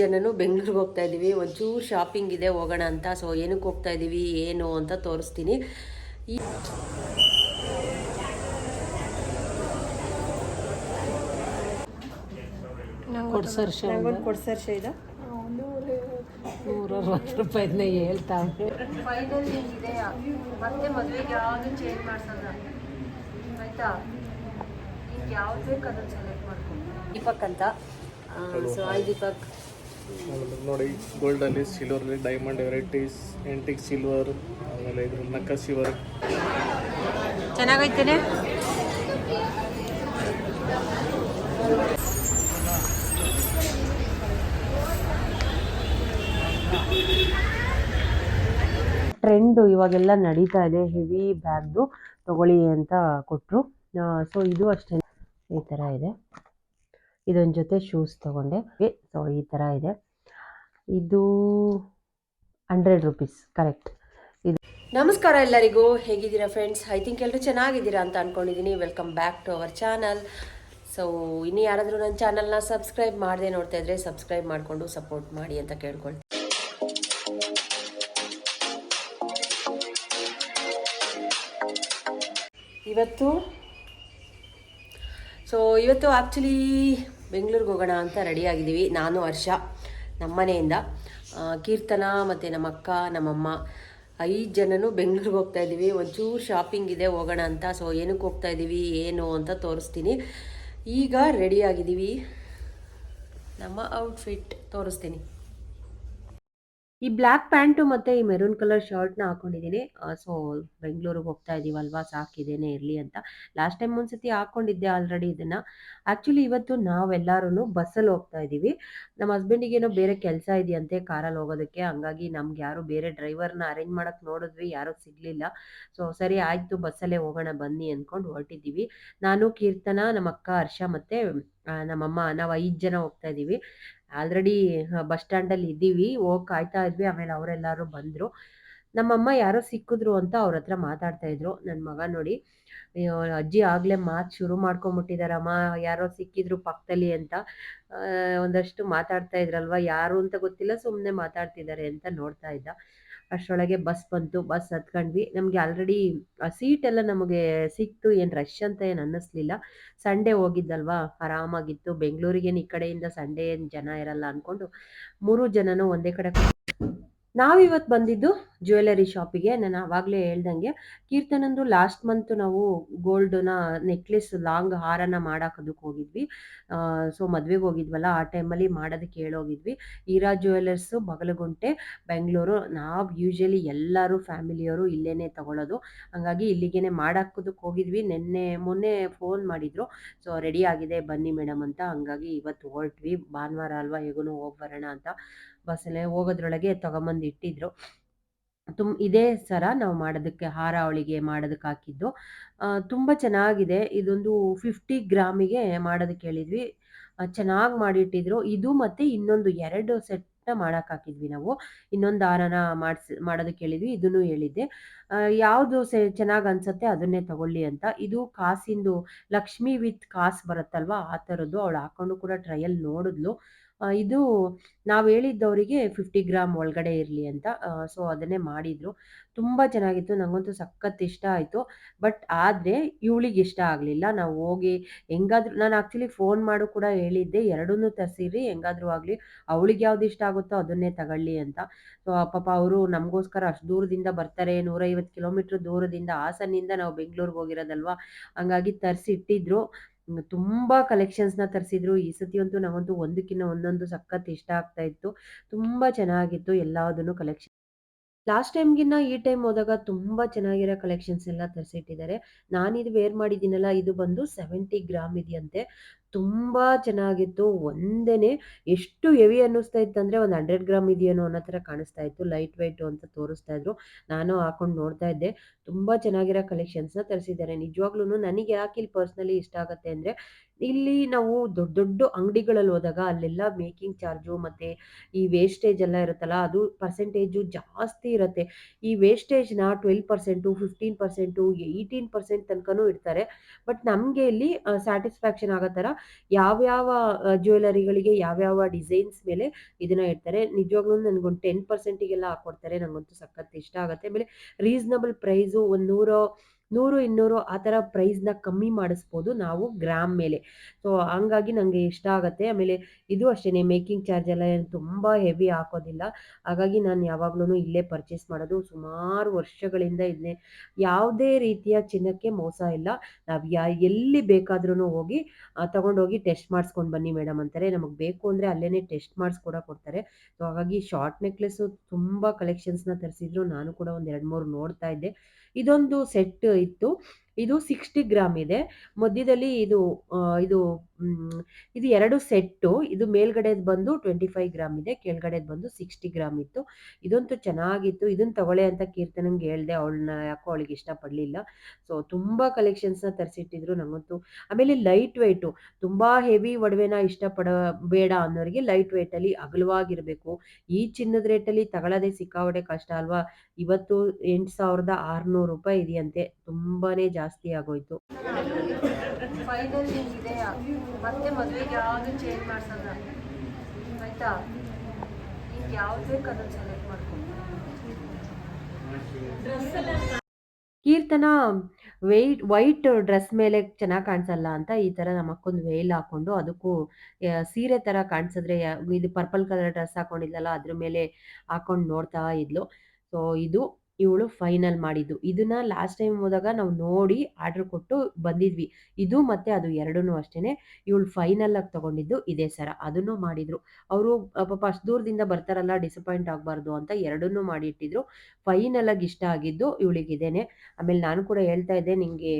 ಜನನು ಬೆಂಗಳೂರಿಗೆ ಹೋಗ್ತಾ ಇದ್ದೀವಿ ಒಂಚೂರು ಶಾಪಿಂಗ್ ಇದೆ ಹೋಗೋಣ ಅಂತ. ಸೊ ಏನಕ್ಕೆ ಹೋಗ್ತಾ ಇದ್ದೀವಿ ಏನು ಅಂತ ತೋರಿಸ್ತೀನಿ. ಈ ಕೊಡ್ಸರ್ ಕೊಡ್ಸರ್ ಇದು ನೂರ ಅರವತ್ತು ರೂಪಾಯಿನ ಹೇಳ್ತಾ ಮತ್ತೆ ಮದುವೆಗೆ ಯಾವುದು ಚೇಂಜ್ ಮಾಡ್ಸಲ್ಲ ಆಯ್ತಾ? ಯಾವ್ದು ಬೇಕು ಅದನ್ನು ಸೆಲೆಕ್ಟ್ ಮಾಡ್ಕೊಂಡು ದೀಪಕ್ ಅಂತ. So hi Deepak. ನೋಡಿ ಗೋಲ್ಡಲ್ಲಿ ಸಿಲ್ವರಲ್ಲಿ ಡೈಮಂಡ್ ವೆರೈಟೀಸ್ ಎಂಟಿಕ್ ಸಿಲ್ವರ್ ಆಮೇಲೆ ಇದ್ರ ನಕ್ಕಸಿ ವರ್ಕ್ ಚೆನ್ನಾಗೈತೇನೆ? ಟ್ರೆಂಡು ಇವಾಗೆಲ್ಲ ನಡೀತಾ ಇದೆ ಹೆವಿ ಬ್ಯಾಗ್ದು ತಗೊಳ್ಳಿ ಅಂತ ಕೊಟ್ಟರು ಸೊ ಇದು ಅಷ್ಟೇ ಈ ಥರ ಇದೆ. ಇದೊಂದು ಜೊತೆ ಶೂಸ್ ತೊಗೊಂಡೆ. ಸೊ ಈ ಥರ ಇದೆ. ಇದು ಹಂಡ್ರೆಡ್ ರುಪೀಸ್ ಕರೆಕ್ಟ್ ನಮಸ್ಕಾರ ಎಲ್ಲರಿಗೂ. ಹೇಗಿದ್ದೀರಾ ಫ್ರೆಂಡ್ಸ್ ಐ ಥಿಂಕ್ ಎಲ್ಲರೂ ಚೆನ್ನಾಗಿದ್ದೀರಾ ಅಂತ ಅಂದ್ಕೊಂಡಿದ್ದೀನಿ welcome back to our channel so ಇನ್ನು ಯಾರಾದರೂ ನನ್ನ ಚಾನಲ್ನ ಸಬ್ಸ್ಕ್ರೈಬ್ ಮಾಡದೆ ನೋಡ್ತಾ ಇದ್ರೆ ಸಬ್ಸ್ಕ್ರೈಬ್ ಮಾಡಿಕೊಂಡು ಸಪೋರ್ಟ್ ಮಾಡಿ ಅಂತ ಕೇಳ್ಕೊಳ್ತೀನಿ. ಇವತ್ತು ಸೊ ಇವತ್ತು ಆ್ಯಕ್ಚುಲಿ ಬೆಂಗಳೂರಿಗೆ ಹೋಗೋಣ ಅಂತ ರೆಡಿ ಆಗಿದ್ದೀವಿ. ನಾನು, ಹರ್ಷ ನಮ್ಮ ಮನೆಯಿಂದ. ಕೀರ್ತನ ಮತ್ತು ನಮ್ಮ ಅಕ್ಕ ನಮ್ಮಮ್ಮ ಐದು ಜನನು ಬೆಂಗಳೂರಿಗೆ ಹೋಗ್ತಾ ಇದ್ದೀವಿ. ಒಂಚೂರು ಶಾಪಿಂಗ್ ಇದೆ, ಹೋಗೋಣ ಅಂತ. ಸೊ ಏನಕ್ಕೆ ಹೋಗ್ತಾ ಇದ್ದೀವಿ, ಏನು ಅಂತ ತೋರಿಸ್ತೀನಿ. ಈಗ ರೆಡಿ ಆಗಿದ್ದೀವಿ. ನಮ್ಮ ಔಟ್ಫಿಟ್ ತೋರಿಸ್ತೀನಿ. ಈ ಬ್ಲ್ಯಾಕ್ ಪ್ಯಾಂಟು ಮತ್ತು ಈ ಮೆರೂನ್ ಕಲರ್ ಶರ್ಟ್ನ ಹಾಕೊಂಡಿದ್ದೀನಿ. ಸೊ ಬೆಂಗಳೂರಿಗೆ ಹೋಗ್ತಾ ಇದ್ದೀವಲ್ವಾ ಸಾಕಿದೇನೆ ಇರಲಿ ಅಂತ. ಲಾಸ್ಟ್ ಟೈಮ್ ಒಂದ್ಸತಿ ಹಾಕೊಂಡಿದ್ದೆ ಆಲ್ರೆಡಿ ಇದನ್ನ. ಆ್ಯಕ್ಚುಲಿ ಇವತ್ತು ನಾವೆಲ್ಲರೂ ಬಸ್ಸಲ್ಲಿ ಹೋಗ್ತಾ ಇದ್ದೀವಿ ನಮ್ಮ ಹಸ್ಬೆಂಡಿಗೇನೋ ಬೇರೆ ಕೆಲಸ ಇದೆಯಂತೆ ಕಾರಲ್ಲಿ ಹೋಗೋದಕ್ಕೆ. ಹಂಗಾಗಿ ನಮ್ಗೆ ಯಾರು ಬೇರೆ ಡ್ರೈವರ್ನ ಅರೇಂಜ್ ಮಾಡೋಕ್ಕೆ ನೋಡಿದ್ವಿ, ಯಾರು ಸಿಗಲಿಲ್ಲ. ಸೊ ಸರಿ, ಆಯಿತು, ಬಸ್ಸಲ್ಲೇ ಹೋಗೋಣ, ಬನ್ನಿ ಅಂದ್ಕೊಂಡು ಹೊರಟಿದ್ದೀವಿ. ನಾನು ಕೀರ್ತನ ನಮ್ಮ ಅಕ್ಕ ಹರ್ಷ ಮತ್ತು ನಮ್ಮಮ್ಮ ನಾವು ಐದು ಜನ ಹೋಗ್ತಾ ಇದ್ದೀವಿ ಆಲ್ರೆಡಿ ಬಸ್ ಸ್ಟ್ಯಾಂಡಲ್ಲಿ ಇದ್ದೀವಿ. ಹೋಗಿ ಕಾಯ್ತಾ ಇದ್ವಿ. ಆಮೇಲೆ ಅವರೆಲ್ಲರೂ ಬಂದರು. ನಮ್ಮಮ್ಮ ಯಾರೋ ಸಿಕ್ಕಿದ್ರು ಅಂತ ಅವ್ರ ಹತ್ರ ಮಾತಾಡ್ತಾ ಇದ್ರು. ನನ್ನ ಮಗ ನೋಡಿ ಅಜ್ಜಿ ಆಗಲೇ ಮಾತು ಶುರು ಮಾಡ್ಕೊಂಬಿಟ್ಟಿದಾರಮ್ಮ. ಯಾರೋ ಸಿಕ್ಕಿದ್ರು ಪಕ್ಕದಲ್ಲಿ ಅಂತ ಒಂದಷ್ಟು ಮಾತಾಡ್ತಾ ಇದ್ರಲ್ವಾ? ಯಾರು ಅಂತ ಗೊತ್ತಿಲ್ಲ. ಸುಮ್ಮನೆ ಮಾತಾಡ್ತಿದ್ದಾರೆ ಅಂತ ನೋಡ್ತಾ ಇದ್ದ. ಅಷ್ಟರೊಳಗೆ ಬಸ್ ಬಂತು ಬಸ್ ಹತ್ಕೊಂಡ್ವಿ. ನಮಗೆ ಆಲ್ರೆಡಿ ಸೀಟ್ ಎಲ್ಲ ನಮಗೆ ಸಿಕ್ತು. ಏನು ರಶ್ ಅಂತ ಏನು ಅನ್ನಿಸ್ಲಿಲ್ಲ. ಸಂಡೇ ಹೋಗಿದ್ದಲ್ವಾ? ಆರಾಮಾಗಿತ್ತು. ಬೆಂಗಳೂರಿಗೇನು ಈ ಕಡೆಯಿಂದ ಸಂಡೇ ಏನು ಜನ ಇರಲ್ಲ ಅಂದ್ಕೊಂಡು ಮೂರು ಜನನೂ ಒಂದೇ ಕಡೆ ನಾವಿವತ್ತು ಬಂದಿದ್ದು ಜ್ಯುವೆಲರಿ ಶಾಪಿಗೆ ನಾನು ಆವಾಗಲೇ ಹೇಳ್ದಂಗೆ ಕೀರ್ತನಂದು ಲಾಸ್ಟ್ ಮಂತ್ ನಾವು ಗೋಲ್ಡ್ನ ನೆಕ್ಲೆಸ್ ಲಾಂಗ್ ಹಾರನ ಮಾಡಾಕೋದಕ್ಕೆ ಹೋಗಿದ್ವಿ. ಸೊ ಮದ್ವೆಗೆ ಹೋಗಿದ್ವಲ್ಲ, ಆ ಟೈಮಲ್ಲಿ ಮಾಡೋದಕ್ಕೆ ಹೇಳೋಗಿದ್ವಿ. ಈರಾ ಜ್ಯುವೆಲರ್ಸು ಬಗಲಗುಂಟೆ, ಬೆಂಗಳೂರು, ನಾವು ಯೂಶಲಿ ಎಲ್ಲರೂ ಫ್ಯಾಮಿಲಿಯವರು ಇಲ್ಲೇ ತಗೊಳ್ಳೋದು ಹಂಗಾಗಿ ಇಲ್ಲಿಗೇನೆ ಮಾಡಾಕೋದಕ್ಕೆ ಹೋಗಿದ್ವಿ. ನಿನ್ನೆ, ಮೊನ್ನೆ ಫೋನ್ ಮಾಡಿದ್ರು. ಸೊ ರೆಡಿ ಆಗಿದೆ, ಬನ್ನಿ ಮೇಡಮ್ ಅಂತ. ಹಂಗಾಗಿ ಇವತ್ತು ಹೊರಟ್ವಿ. ಭಾನುವಾರ ಅಲ್ವಾ ಹೇಗೂ ಹೋಗಿ ಬರೋಣ ಅಂತ. ಬಸ್ಸಲ್ಲೇ ಹೋಗೋದ್ರೊಳಗೆ ತಗೊಂಬಂದು ಇಟ್ಟಿದ್ರು. ತುಂಬ ಇದೇ ಸರ ನಾವು ಮಾಡೋದಕ್ಕೆ, ಹಾರ ಅವಳಿಗೆ ಮಾಡೋದಕ್ಕೆ ಹಾಕಿದ್ದು. ತುಂಬ ಚೆನ್ನಾಗಿದೆ. ಇದೊಂದು ಫಿಫ್ಟಿ ಗ್ರಾಮಿಗೆ ಮಾಡೋದಕ್ಕೆ ಹೇಳಿದ್ವಿ. ಚೆನ್ನಾಗಿ ಮಾಡಿಟ್ಟಿದ್ರು. ಇದು ಮತ್ತು ಇನ್ನೊಂದು ಎರಡು ಸೆಟ್ ಮಾಡಕ್ ಹಾಕಿದ್ವಿ ನಾವು. ಇನ್ನೊಂದು ಹಾರನ ಮಾಡಿಸಿ, ಮಾಡೋದಕ್ಕೆ ಹೇಳಿದ್ವಿ. ಇದನ್ನು ಹೇಳಿದ್ದೆ. ಯಾವುದು ಚೆನ್ನಾಗಿ ಅನ್ಸುತ್ತೆ ಅದನ್ನೇ ತಗೊಳ್ಳಿ ಅಂತ. ಇದು ಕಾಸಿಂದು ಲಕ್ಷ್ಮಿ ವಿತ್ ಕಾಸ್ ಬರುತ್ತಲ್ವಾ, ಆ ಥರದ್ದು ಅವಳು ಹಾಕೊಂಡು ಕೂಡ ಟ್ರಯಲ್ ನೋಡಿದ್ಲು. ಇದು ನಾವು ಹೇಳಿದ್ದವರಿಗೆ ಫಿಫ್ಟಿ ಗ್ರಾಮ್ ಒಳಗಡೆ ಇರಲಿ ಅಂತ ಸೊ ಅದನ್ನೇ ಮಾಡಿದ್ರು. ತುಂಬ ಚೆನ್ನಾಗಿತ್ತು ನನಗಂತೂ ಸಖತ್ ಇಷ್ಟ ಆಯಿತು. ಬಟ್ ಆದರೆ ಇವಳಿಗೆ ಇಷ್ಟ ಆಗಲಿಲ್ಲ. ನಾವು ಹೋಗಿ ಹೆಂಗಾದ್ರೂ ನಾನು ಆ್ಯಕ್ಚುಲಿ ಫೋನ್ ಮಾಡು ಕೂಡ ಹೇಳಿದ್ದೆ. ಎರಡನ್ನೂ ತರಿಸಿರಿ ಹೆಂಗಾದ್ರೂ ಆಗಲಿ ಅವಳಿಗೆ ಯಾವ್ದು ಇಷ್ಟ ಆಗುತ್ತೋ ಅದನ್ನೇ ತಗೊಳ್ಳಿ ಅಂತ. ಸೊ ಪಾಪ ಅವರು ನಮಗೋಸ್ಕರ ಅಷ್ಟು ದೂರದಿಂದ ಬರ್ತಾರೆ. ನೂರೈವತ್ತು ಕಿಲೋಮೀಟ್ರ್ ದೂರದಿಂದ ಹಾಸನಿಂದ ನಾವು ಬೆಂಗಳೂರಿಗೆ ಹೋಗಿರೋದಲ್ವಾ? ಹಂಗಾಗಿ ತರಿಸಿ ಇಟ್ಟಿದ್ರು ಹ್ಮ್, ತುಂಬಾ ಕಲೆಕ್ಷನ್ಸ್ನ ತರಿಸಿದ್ರು. ಈ ಸತಿ ಅಂತೂ ನಾವಂತೂ ಒಂದಕ್ಕಿಂತ ಒಂದೊಂದು ಸಖತ್ ಇಷ್ಟ ಆಗ್ತಾ ಇತ್ತು. ತುಂಬಾ ಚೆನ್ನಾಗಿತ್ತು ಎಲ್ಲದನ್ನು ಕಲೆಕ್ಷನ್ ಲಾಸ್ಟ್ ಟೈಮ್ಗಿನ್ನ ಈ ಟೈಮ್ ಹೋದಾಗ ತುಂಬ ಚೆನ್ನಾಗಿರೋ ಕಲೆಕ್ಷನ್ಸ್ ಎಲ್ಲ ತರಿಸಿಟ್ಟಿದ್ದಾರೆ. ಇದು ವೇರ್ ಮಾಡಿದ್ದೀನಲ್ಲ, ಇದು ಬಂದು ಸೆವೆಂಟಿ ಗ್ರಾಮ್ ಇದೆಯಂತೆ. ತುಂಬ ಚೆನ್ನಾಗಿತ್ತು. ಒಂದೇನೆ ಎಷ್ಟು ಹೆವಿ ಅನ್ನಿಸ್ತಾ ಇತ್ತು ಅಂದರೆ ಒಂದು ಹಂಡ್ರೆಡ್ ಗ್ರಾಮ್ ಇದೆಯೇನೋ ಅನ್ನೋ ಥರ ಕಾಣಿಸ್ತಾ ಇತ್ತು. ಲೈಟ್ ವೆಯ್ಟು ಅಂತ ತೋರಿಸ್ತಾ ಇದ್ರು. ನಾನು ಹಾಕೊಂಡು ನೋಡ್ತಾ ಇದ್ದೆ. ತುಂಬ ಚೆನ್ನಾಗಿರೋ ಕಲೆಕ್ಷನ್ಸ್ನ ತರಿಸಿದ್ದಾರೆ. ನಿಜವಾಗ್ಲೂ ನನಗೆ ಯಾಕೆ ಇಲ್ಲಿ ಪರ್ಸ್ನಲಿ ಇಷ್ಟ ಆಗುತ್ತೆ ಅಂದರೆ ಇಲ್ಲಿ ನಾವು ದೊಡ್ಡ ದೊಡ್ಡ ಅಂಗಡಿಗಳಲ್ಲಿ ಹೋದಾಗ ಅಲ್ಲೆಲ್ಲ ಮೇಕಿಂಗ್ ಚಾರ್ಜು ಮತ್ತೆ ಈ ವೇಸ್ಟೇಜ್ ಎಲ್ಲ ಇರುತ್ತಲ್ಲ, ಅದು ಪರ್ಸೆಂಟೇಜು ಜಾಸ್ತಿ ಇರುತ್ತೆ. ಈ ವೇಸ್ಟೇಜ್ನ twelve percent fifteen percent eighteen percent ತನಕನೂ ಇಡ್ತಾರೆ. ಬಟ್ ನಮಗೆ ಇಲ್ಲಿ ಸ್ಯಾಟಿಸ್ಫ್ಯಾಕ್ಷನ್ ಆಗೋ ಥರ ಯಾವ್ಯಾವ ಜ್ಯುವೆಲರಿಗಳಿಗೆ ಯಾವ್ಯಾವ ಡಿಸೈನ್ಸ್ ಮೇಲೆ ಇದನ್ನ ಇಡ್ತಾರೆ. ನಿಜವಾಗ್ಲೂ ನನಗೊಂದು ಟೆನ್ ಪರ್ಸೆಂಟಿಗೆಲ್ಲ ಹಾಕೊಡ್ತಾರೆ. ನನಗಂತೂ ಸಖತ್ ಇಷ್ಟ ಆಗುತ್ತೆ. ಆಮೇಲೆ ರೀಸನಬಲ್ ಪ್ರೈಸು ಒಂದು ನೂರು ನೂರು ಇನ್ನೂರು ಆ ಥರ ಪ್ರೈಸ್ನ ಕಮ್ಮಿ ಮಾಡಿಸ್ಬೋದು ನಾವು ಗ್ರಾಮ್ ಮೇಲೆ. ಸೊ ಹಂಗಾಗಿ ನನಗೆ ಇಷ್ಟ ಆಗುತ್ತೆ. ಆಮೇಲೆ ಇದು ಅಷ್ಟೇ ಮೇಕಿಂಗ್ ಚಾರ್ಜ್ ಎಲ್ಲ ಏನು ತುಂಬ ಹೆವಿ ಹಾಕೋದಿಲ್ಲ. ಹಾಗಾಗಿ ನಾನು ಯಾವಾಗ್ಲೂ ಇಲ್ಲೇ ಪರ್ಚೇಸ್ ಮಾಡೋದು. ಸುಮಾರು ವರ್ಷಗಳಿಂದ ಇದನ್ನೇ ಯಾವುದೇ ರೀತಿಯ ಚಿನ್ನಕ್ಕೆ ಮೋಸ ಇಲ್ಲ. ನಾವು ಯಾ, ಎಲ್ಲಿ ಬೇಕಾದ್ರೂ ಹೋಗಿ ತೊಗೊಂಡೋಗಿ ಟೆಸ್ಟ್ ಮಾಡಿಸ್ಕೊಂಡು ಬನ್ನಿ ಮೇಡಮ್ ಅಂತಾರೆ. ನಮಗೆ ಬೇಕು ಅಂದರೆ ಅಲ್ಲೇ ಟೆಸ್ಟ್ ಮಾಡಿಸ್ಕೊಡ ಕೊಡ್ತಾರೆ. ಸೊ ಹಾಗಾಗಿ ಶಾರ್ಟ್ ನೆಕ್ಲೆಸ್ಸು ತುಂಬ ಕಲೆಕ್ಷನ್ಸ್ನ ತರಿಸಿದ್ರು. ನಾನು ಕೂಡ ಒಂದು ಎರಡು ಮೂರು ನೋಡ್ತಾ ಇದ್ದೆ. ಇದೊಂದು ಸೆಟ್ ಇತ್ತು. ಇದು ಸಿಕ್ಸ್ಟಿ ಗ್ರಾಮ್ ಇದೆ. ಮಧ್ಯದಲ್ಲಿ ಇದು ಇದು ಇದು ಎರಡು ಸೆಟ್ಟು. ಇದು ಮೇಲ್ಗಡೆದು ಬಂದು ಟ್ವೆಂಟಿ ಫೈವ್ ಗ್ರಾಮ್ ಇದೆ. ಕೆಳಗಡೆದು ಬಂದು ಸಿಕ್ಸ್ಟಿ ಗ್ರಾಮ್ ಇತ್ತು. ಇದಂತೂ ಚೆನ್ನಾಗಿತ್ತು. ಇದನ್ನು ತಗೊಳ್ಳೆ ಅಂತ ಕೀರ್ತನಂಗೆ ಹೇಳಿದೆ. ಅವಳನ್ನ ಯಾಕೋ ಅವಳಿಗೆ ಇಷ್ಟಪಡಲಿಲ್ಲ ಸೊ ತುಂಬ ಕಲೆಕ್ಷನ್ಸ್ನ ತರಿಸಿಟ್ಟಿದ್ರು ನನಗಂತೂ ಆಮೇಲೆ ಲೈಟ್ ವೆಯ್ಟು ತುಂಬ ಹೆವಿ ಒಡವೆನ ಇಷ್ಟಪಡ ಬೇಡ ಅನ್ನೋರಿಗೆ ಲೈಟ್ ವೆಯ್ಟಲ್ಲಿ ಅಗಲವಾಗಿರಬೇಕು. ಈ ಚಿನ್ನದ ರೇಟಲ್ಲಿ ತಗೊಳ್ಳೋದೇ ಸಿಕ್ಕಾವಡೆ ಕಷ್ಟ ಅಲ್ವಾ? ಇವತ್ತು ಎಂಟು ಸಾವಿರದ ಆರುನೂರು ರೂಪಾಯಿ ಇದೆಯಂತೆ. ತುಂಬಾ ಜಾಸ್ತಿ ಆಗೋಯ್ತು. ಫೈನಲ್ ಇದೆ. ಮತ್ತೆ ಮದುವೆಗೆ ಯಾವುದು ಚೇಂಜ್ ಮಾಡ್ಸಲ್ಲ ಆಯ್ತಾ? ಈಗ ಯಾವ್ದು ಬೇಕು ಅದನ್ನು ಸೆಲೆಕ್ಟ್ ಮಾಡ್ಕೊಂಡು. ಕೀರ್ತನ ವೈಟ್ ವೈಟ್ ಡ್ರೆಸ್ ಮೇಲೆ ಚೆನ್ನಾಗಿ ಕಾಣಿಸಲ್ಲ ಅಂತ ಈ ತರ ನಮ್ಮ ಅಕ್ಕೊಂದು ವೇಲ್ ಹಾಕೊಂಡು ಅದಕ್ಕೂ ಸೀರೆ ತರ ಕಾಣಿಸಿದ್ರೆ ಇದು ಪರ್ಪಲ್ ಕಲರ್ ಡ್ರೆಸ್ ಹಾಕೊಂಡಿದ್ಲಲ್ಲ ಅದ್ರ ಮೇಲೆ ಹಾಕೊಂಡು ನೋಡ್ತಾ ಇದ್ಲು. ಸೊ ಇದು ಇವಳು ಫೈನಲ್ ಮಾಡಿದ್ದು. ಇದನ್ನ ಲಾಸ್ಟ್ ಟೈಮ್ ಹೋದಾಗ ನಾವು ನೋಡಿ ಆರ್ಡರ್ ಕೊಟ್ಟು ಬಂದಿದ್ವಿ. ಇದು ಮತ್ತೆ ಅದು ಎರಡೂ ಅಷ್ಟೇನೆ ಇವಳು ಫೈನಲ್ ಆಗಿ ತಗೊಂಡಿದ್ದು ಇದೇ ಸರ. ಅದನ್ನು ಮಾಡಿದ್ರು. ಅವರು ಪಾಪ ಅಷ್ಟು ದೂರದಿಂದ ಬರ್ತಾರಲ್ಲ ಡಿಸಪಾಯಿಂಟ್ ಆಗಬಾರ್ದು ಅಂತ ಎರಡನ್ನೂ ಮಾಡಿಟ್ಟಿದ್ರು ಫೈನಲ್ ಆಗಿ ಇಷ್ಟ ಆಗಿದ್ದು ಇವಳಿಗೆ ಇದೇನೆ. ಆಮೇಲೆ ನಾನು ಕೂಡ ಹೇಳ್ತಾ ಇದ್ದೆ, ನಿಂಗೆ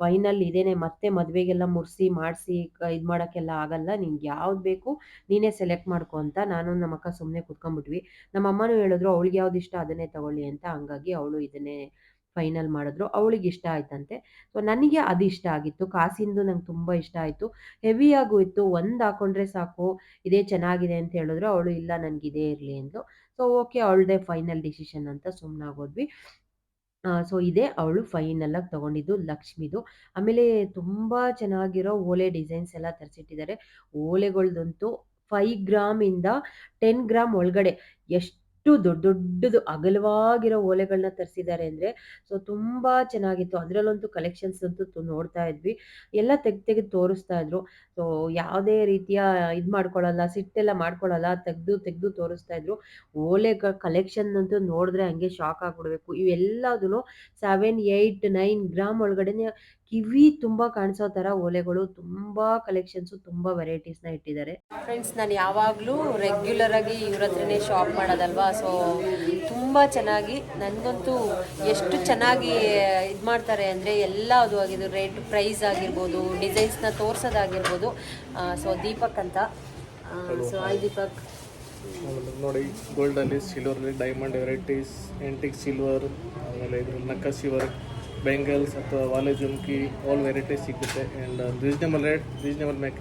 ಫೈನಲ್ ಇದೇನೆ, ಮತ್ತೆ ಮದುವೆಗೆಲ್ಲ ಮುರಿಸಿ, ಮಾಡಿಸಿ ಇದು ಮಾಡೋಕ್ಕೆಲ್ಲ ಆಗಲ್ಲ. ನಿಂಗೆ ಯಾವ್ದು ಬೇಕು ನೀನೇ ಸೆಲೆಕ್ಟ್ ಮಾಡ್ಕೊ ಅಂತ ನಾನು ನಮ್ಮ ಅಕ್ಕ ಸುಮ್ಮನೆ ಕುತ್ಕೊಂಡ್ಬಿಟ್ವಿ. ನಮ್ಮ ಅಮ್ಮನೂ ಹೇಳಿದ್ರು, ಅವಳಿಗೆ ಯಾವ್ದು ಇಷ್ಟ ಅದನ್ನೇ ತಗೊಳ್ಳಿ ಅಂತ. ಹಂಗಾಗಿ ಅವಳು ಇದನ್ನೇ ಫೈನಲ್ ಮಾಡಿದ್ರು. ಅವಳಿಗೆ ಇಷ್ಟ ಆಯ್ತಂತೆ. ಸೊ, ನನಗೆ ಅದು ಇಷ್ಟ ಆಗಿತ್ತು. ಕಾಸಿಂದು ನಂಗೆ ತುಂಬ ಇಷ್ಟ ಆಯಿತು. ಹೆವಿಯಾಗೂ ಇತ್ತು ಒಂದು ಹಾಕೊಂಡ್ರೆ ಸಾಕು. ಇದೇ ಚೆನ್ನಾಗಿದೆ ಅಂತ ಹೇಳಿದ್ರು. ಅವಳು, ಇಲ್ಲ, ನನಗೆ ಇದೇ ಇರಲಿ ಎಂದು ಸೊ, ಓಕೆ, ಅವಳದೇ ಫೈನಲ್ ಡಿಸಿಷನ್ ಅಂತ ಸುಮ್ಮನಾಗೋದ್ವಿ ಸೊ ಇದೇ ಅವಳು ಫೈನಲ್ ಆಗಿ ತಗೊಂಡಿದ್ದು ಲಕ್ಷ್ಮಿದು. ಆಮೇಲೆ ತುಂಬ ಚೆನ್ನಾಗಿರೋ ಓಲೆ ಡಿಸೈನ್ಸ್ ಎಲ್ಲ ತರಿಸಿಟ್ಟಿದ್ದಾರೆ. ಓಲೆಗಳ್ದಂತೂ ಫೈವ್ ಗ್ರಾಮಿಂದ ಟೆನ್ ಗ್ರಾಮ್ ಒಳಗಡೆ. ಎಷ್ಟು ದೊಡ್ಡ ದೊಡ್ಡದು ಅಗಲವಾಗಿರೋ ಓಲೆಗಳನ್ನ ತರಿಸಿದ್ದಾರೆ ಅಂದರೆ ಸೊ ತುಂಬ ಚೆನ್ನಾಗಿತ್ತು. ಅದರಲ್ಲಂತೂ ಕಲೆಕ್ಷನ್ಸ್ ಅಂತೂ ನೋಡ್ತಾ ಇದ್ವಿ. ಎಲ್ಲ ತೆಗ್ದು ತೆಗೆದು ತೋರಿಸ್ತಾ ಇದ್ರು. ಸೊ ಯಾವುದೇ ರೀತಿಯ ಇದು ಮಾಡ್ಕೊಳ್ಳಲ್ಲ ಸಿಟ್ಟೆಲ್ಲ ಮಾಡ್ಕೊಳ್ಳಲ್ಲ ತೆಗೆದು ತೆಗೆದು ತೋರಿಸ್ತಾ ಇದ್ರು. ಓಲೆಗಳ ಕಲೆಕ್ಷನ್ ಅಂತೂ ನೋಡಿದ್ರೆ ಹಂಗೆ ಶಾಕ್ ಆಗ್ಬಿಡ್ಬೇಕು. ಇವೆಲ್ಲದೂ ಸೆವೆನ್ ಏಯ್ಟ್ ನೈನ್ ಗ್ರಾಮ್ ಒಳಗಡೆನೆ ಕಿವಿ ತುಂಬಾ ಕಾಣಿಸೋ ತರ ಓಲೆಗಳು ತುಂಬಾ ಕಲೆಕ್ಷನ್ಸ್ ತುಂಬಾ ವೆರೈಟೀಸ್ನ ಇಟ್ಟಿದ್ದಾರೆ. ಫ್ರೆಂಡ್ಸ್ ನಾನು ಯಾವಾಗಲೂ ರೆಗ್ಯುಲರ್ ಆಗಿ ಇವ್ರ ಹತ್ರನೇ ಶಾಪ್ ಮಾಡೋದಲ್ವಾ? ಸೊ ತುಂಬಾ ಚೆನ್ನಾಗಿ ನನಗಂತೂ ಎಷ್ಟು ಚೆನ್ನಾಗಿ ಇದು ಮಾಡ್ತಾರೆ ಅಂದರೆ ಎಲ್ಲ ಅದು ಆಗಿದ್ದು ರೇಟ್ ಪ್ರೈಸ್ ಆಗಿರ್ಬೋದು ಡಿಸೈನ್ಸ್ನ ತೋರಿಸೋದಾಗಿರ್ಬೋದು. ಸೊ ದೀಪಕ್ ಅಂತ. So hi Deepak. ನೋಡಿ ಗೋಲ್ಡಲ್ಲಿ ಸಿಲ್ವರಲ್ಲಿ ಡೈಮಂಡ್ ವೆರೈಟೀಸ್ ಎಂಟಿಕ್ ಸಿಲ್ವರ್ ಆಮೇಲೆ ಇದ್ರಲ್ಲಿ ನಕ್ಕ ವರ್ಕ್ ಬೆಂಗಲ್ಸ್ ಅಥವಾ ವಾಲೆ ಜುಮ್ಕಿ ಆಲ್ ವೆರೈಟೀಸ್ ಸಿಗುತ್ತೆ. And reasonable rate reasonable make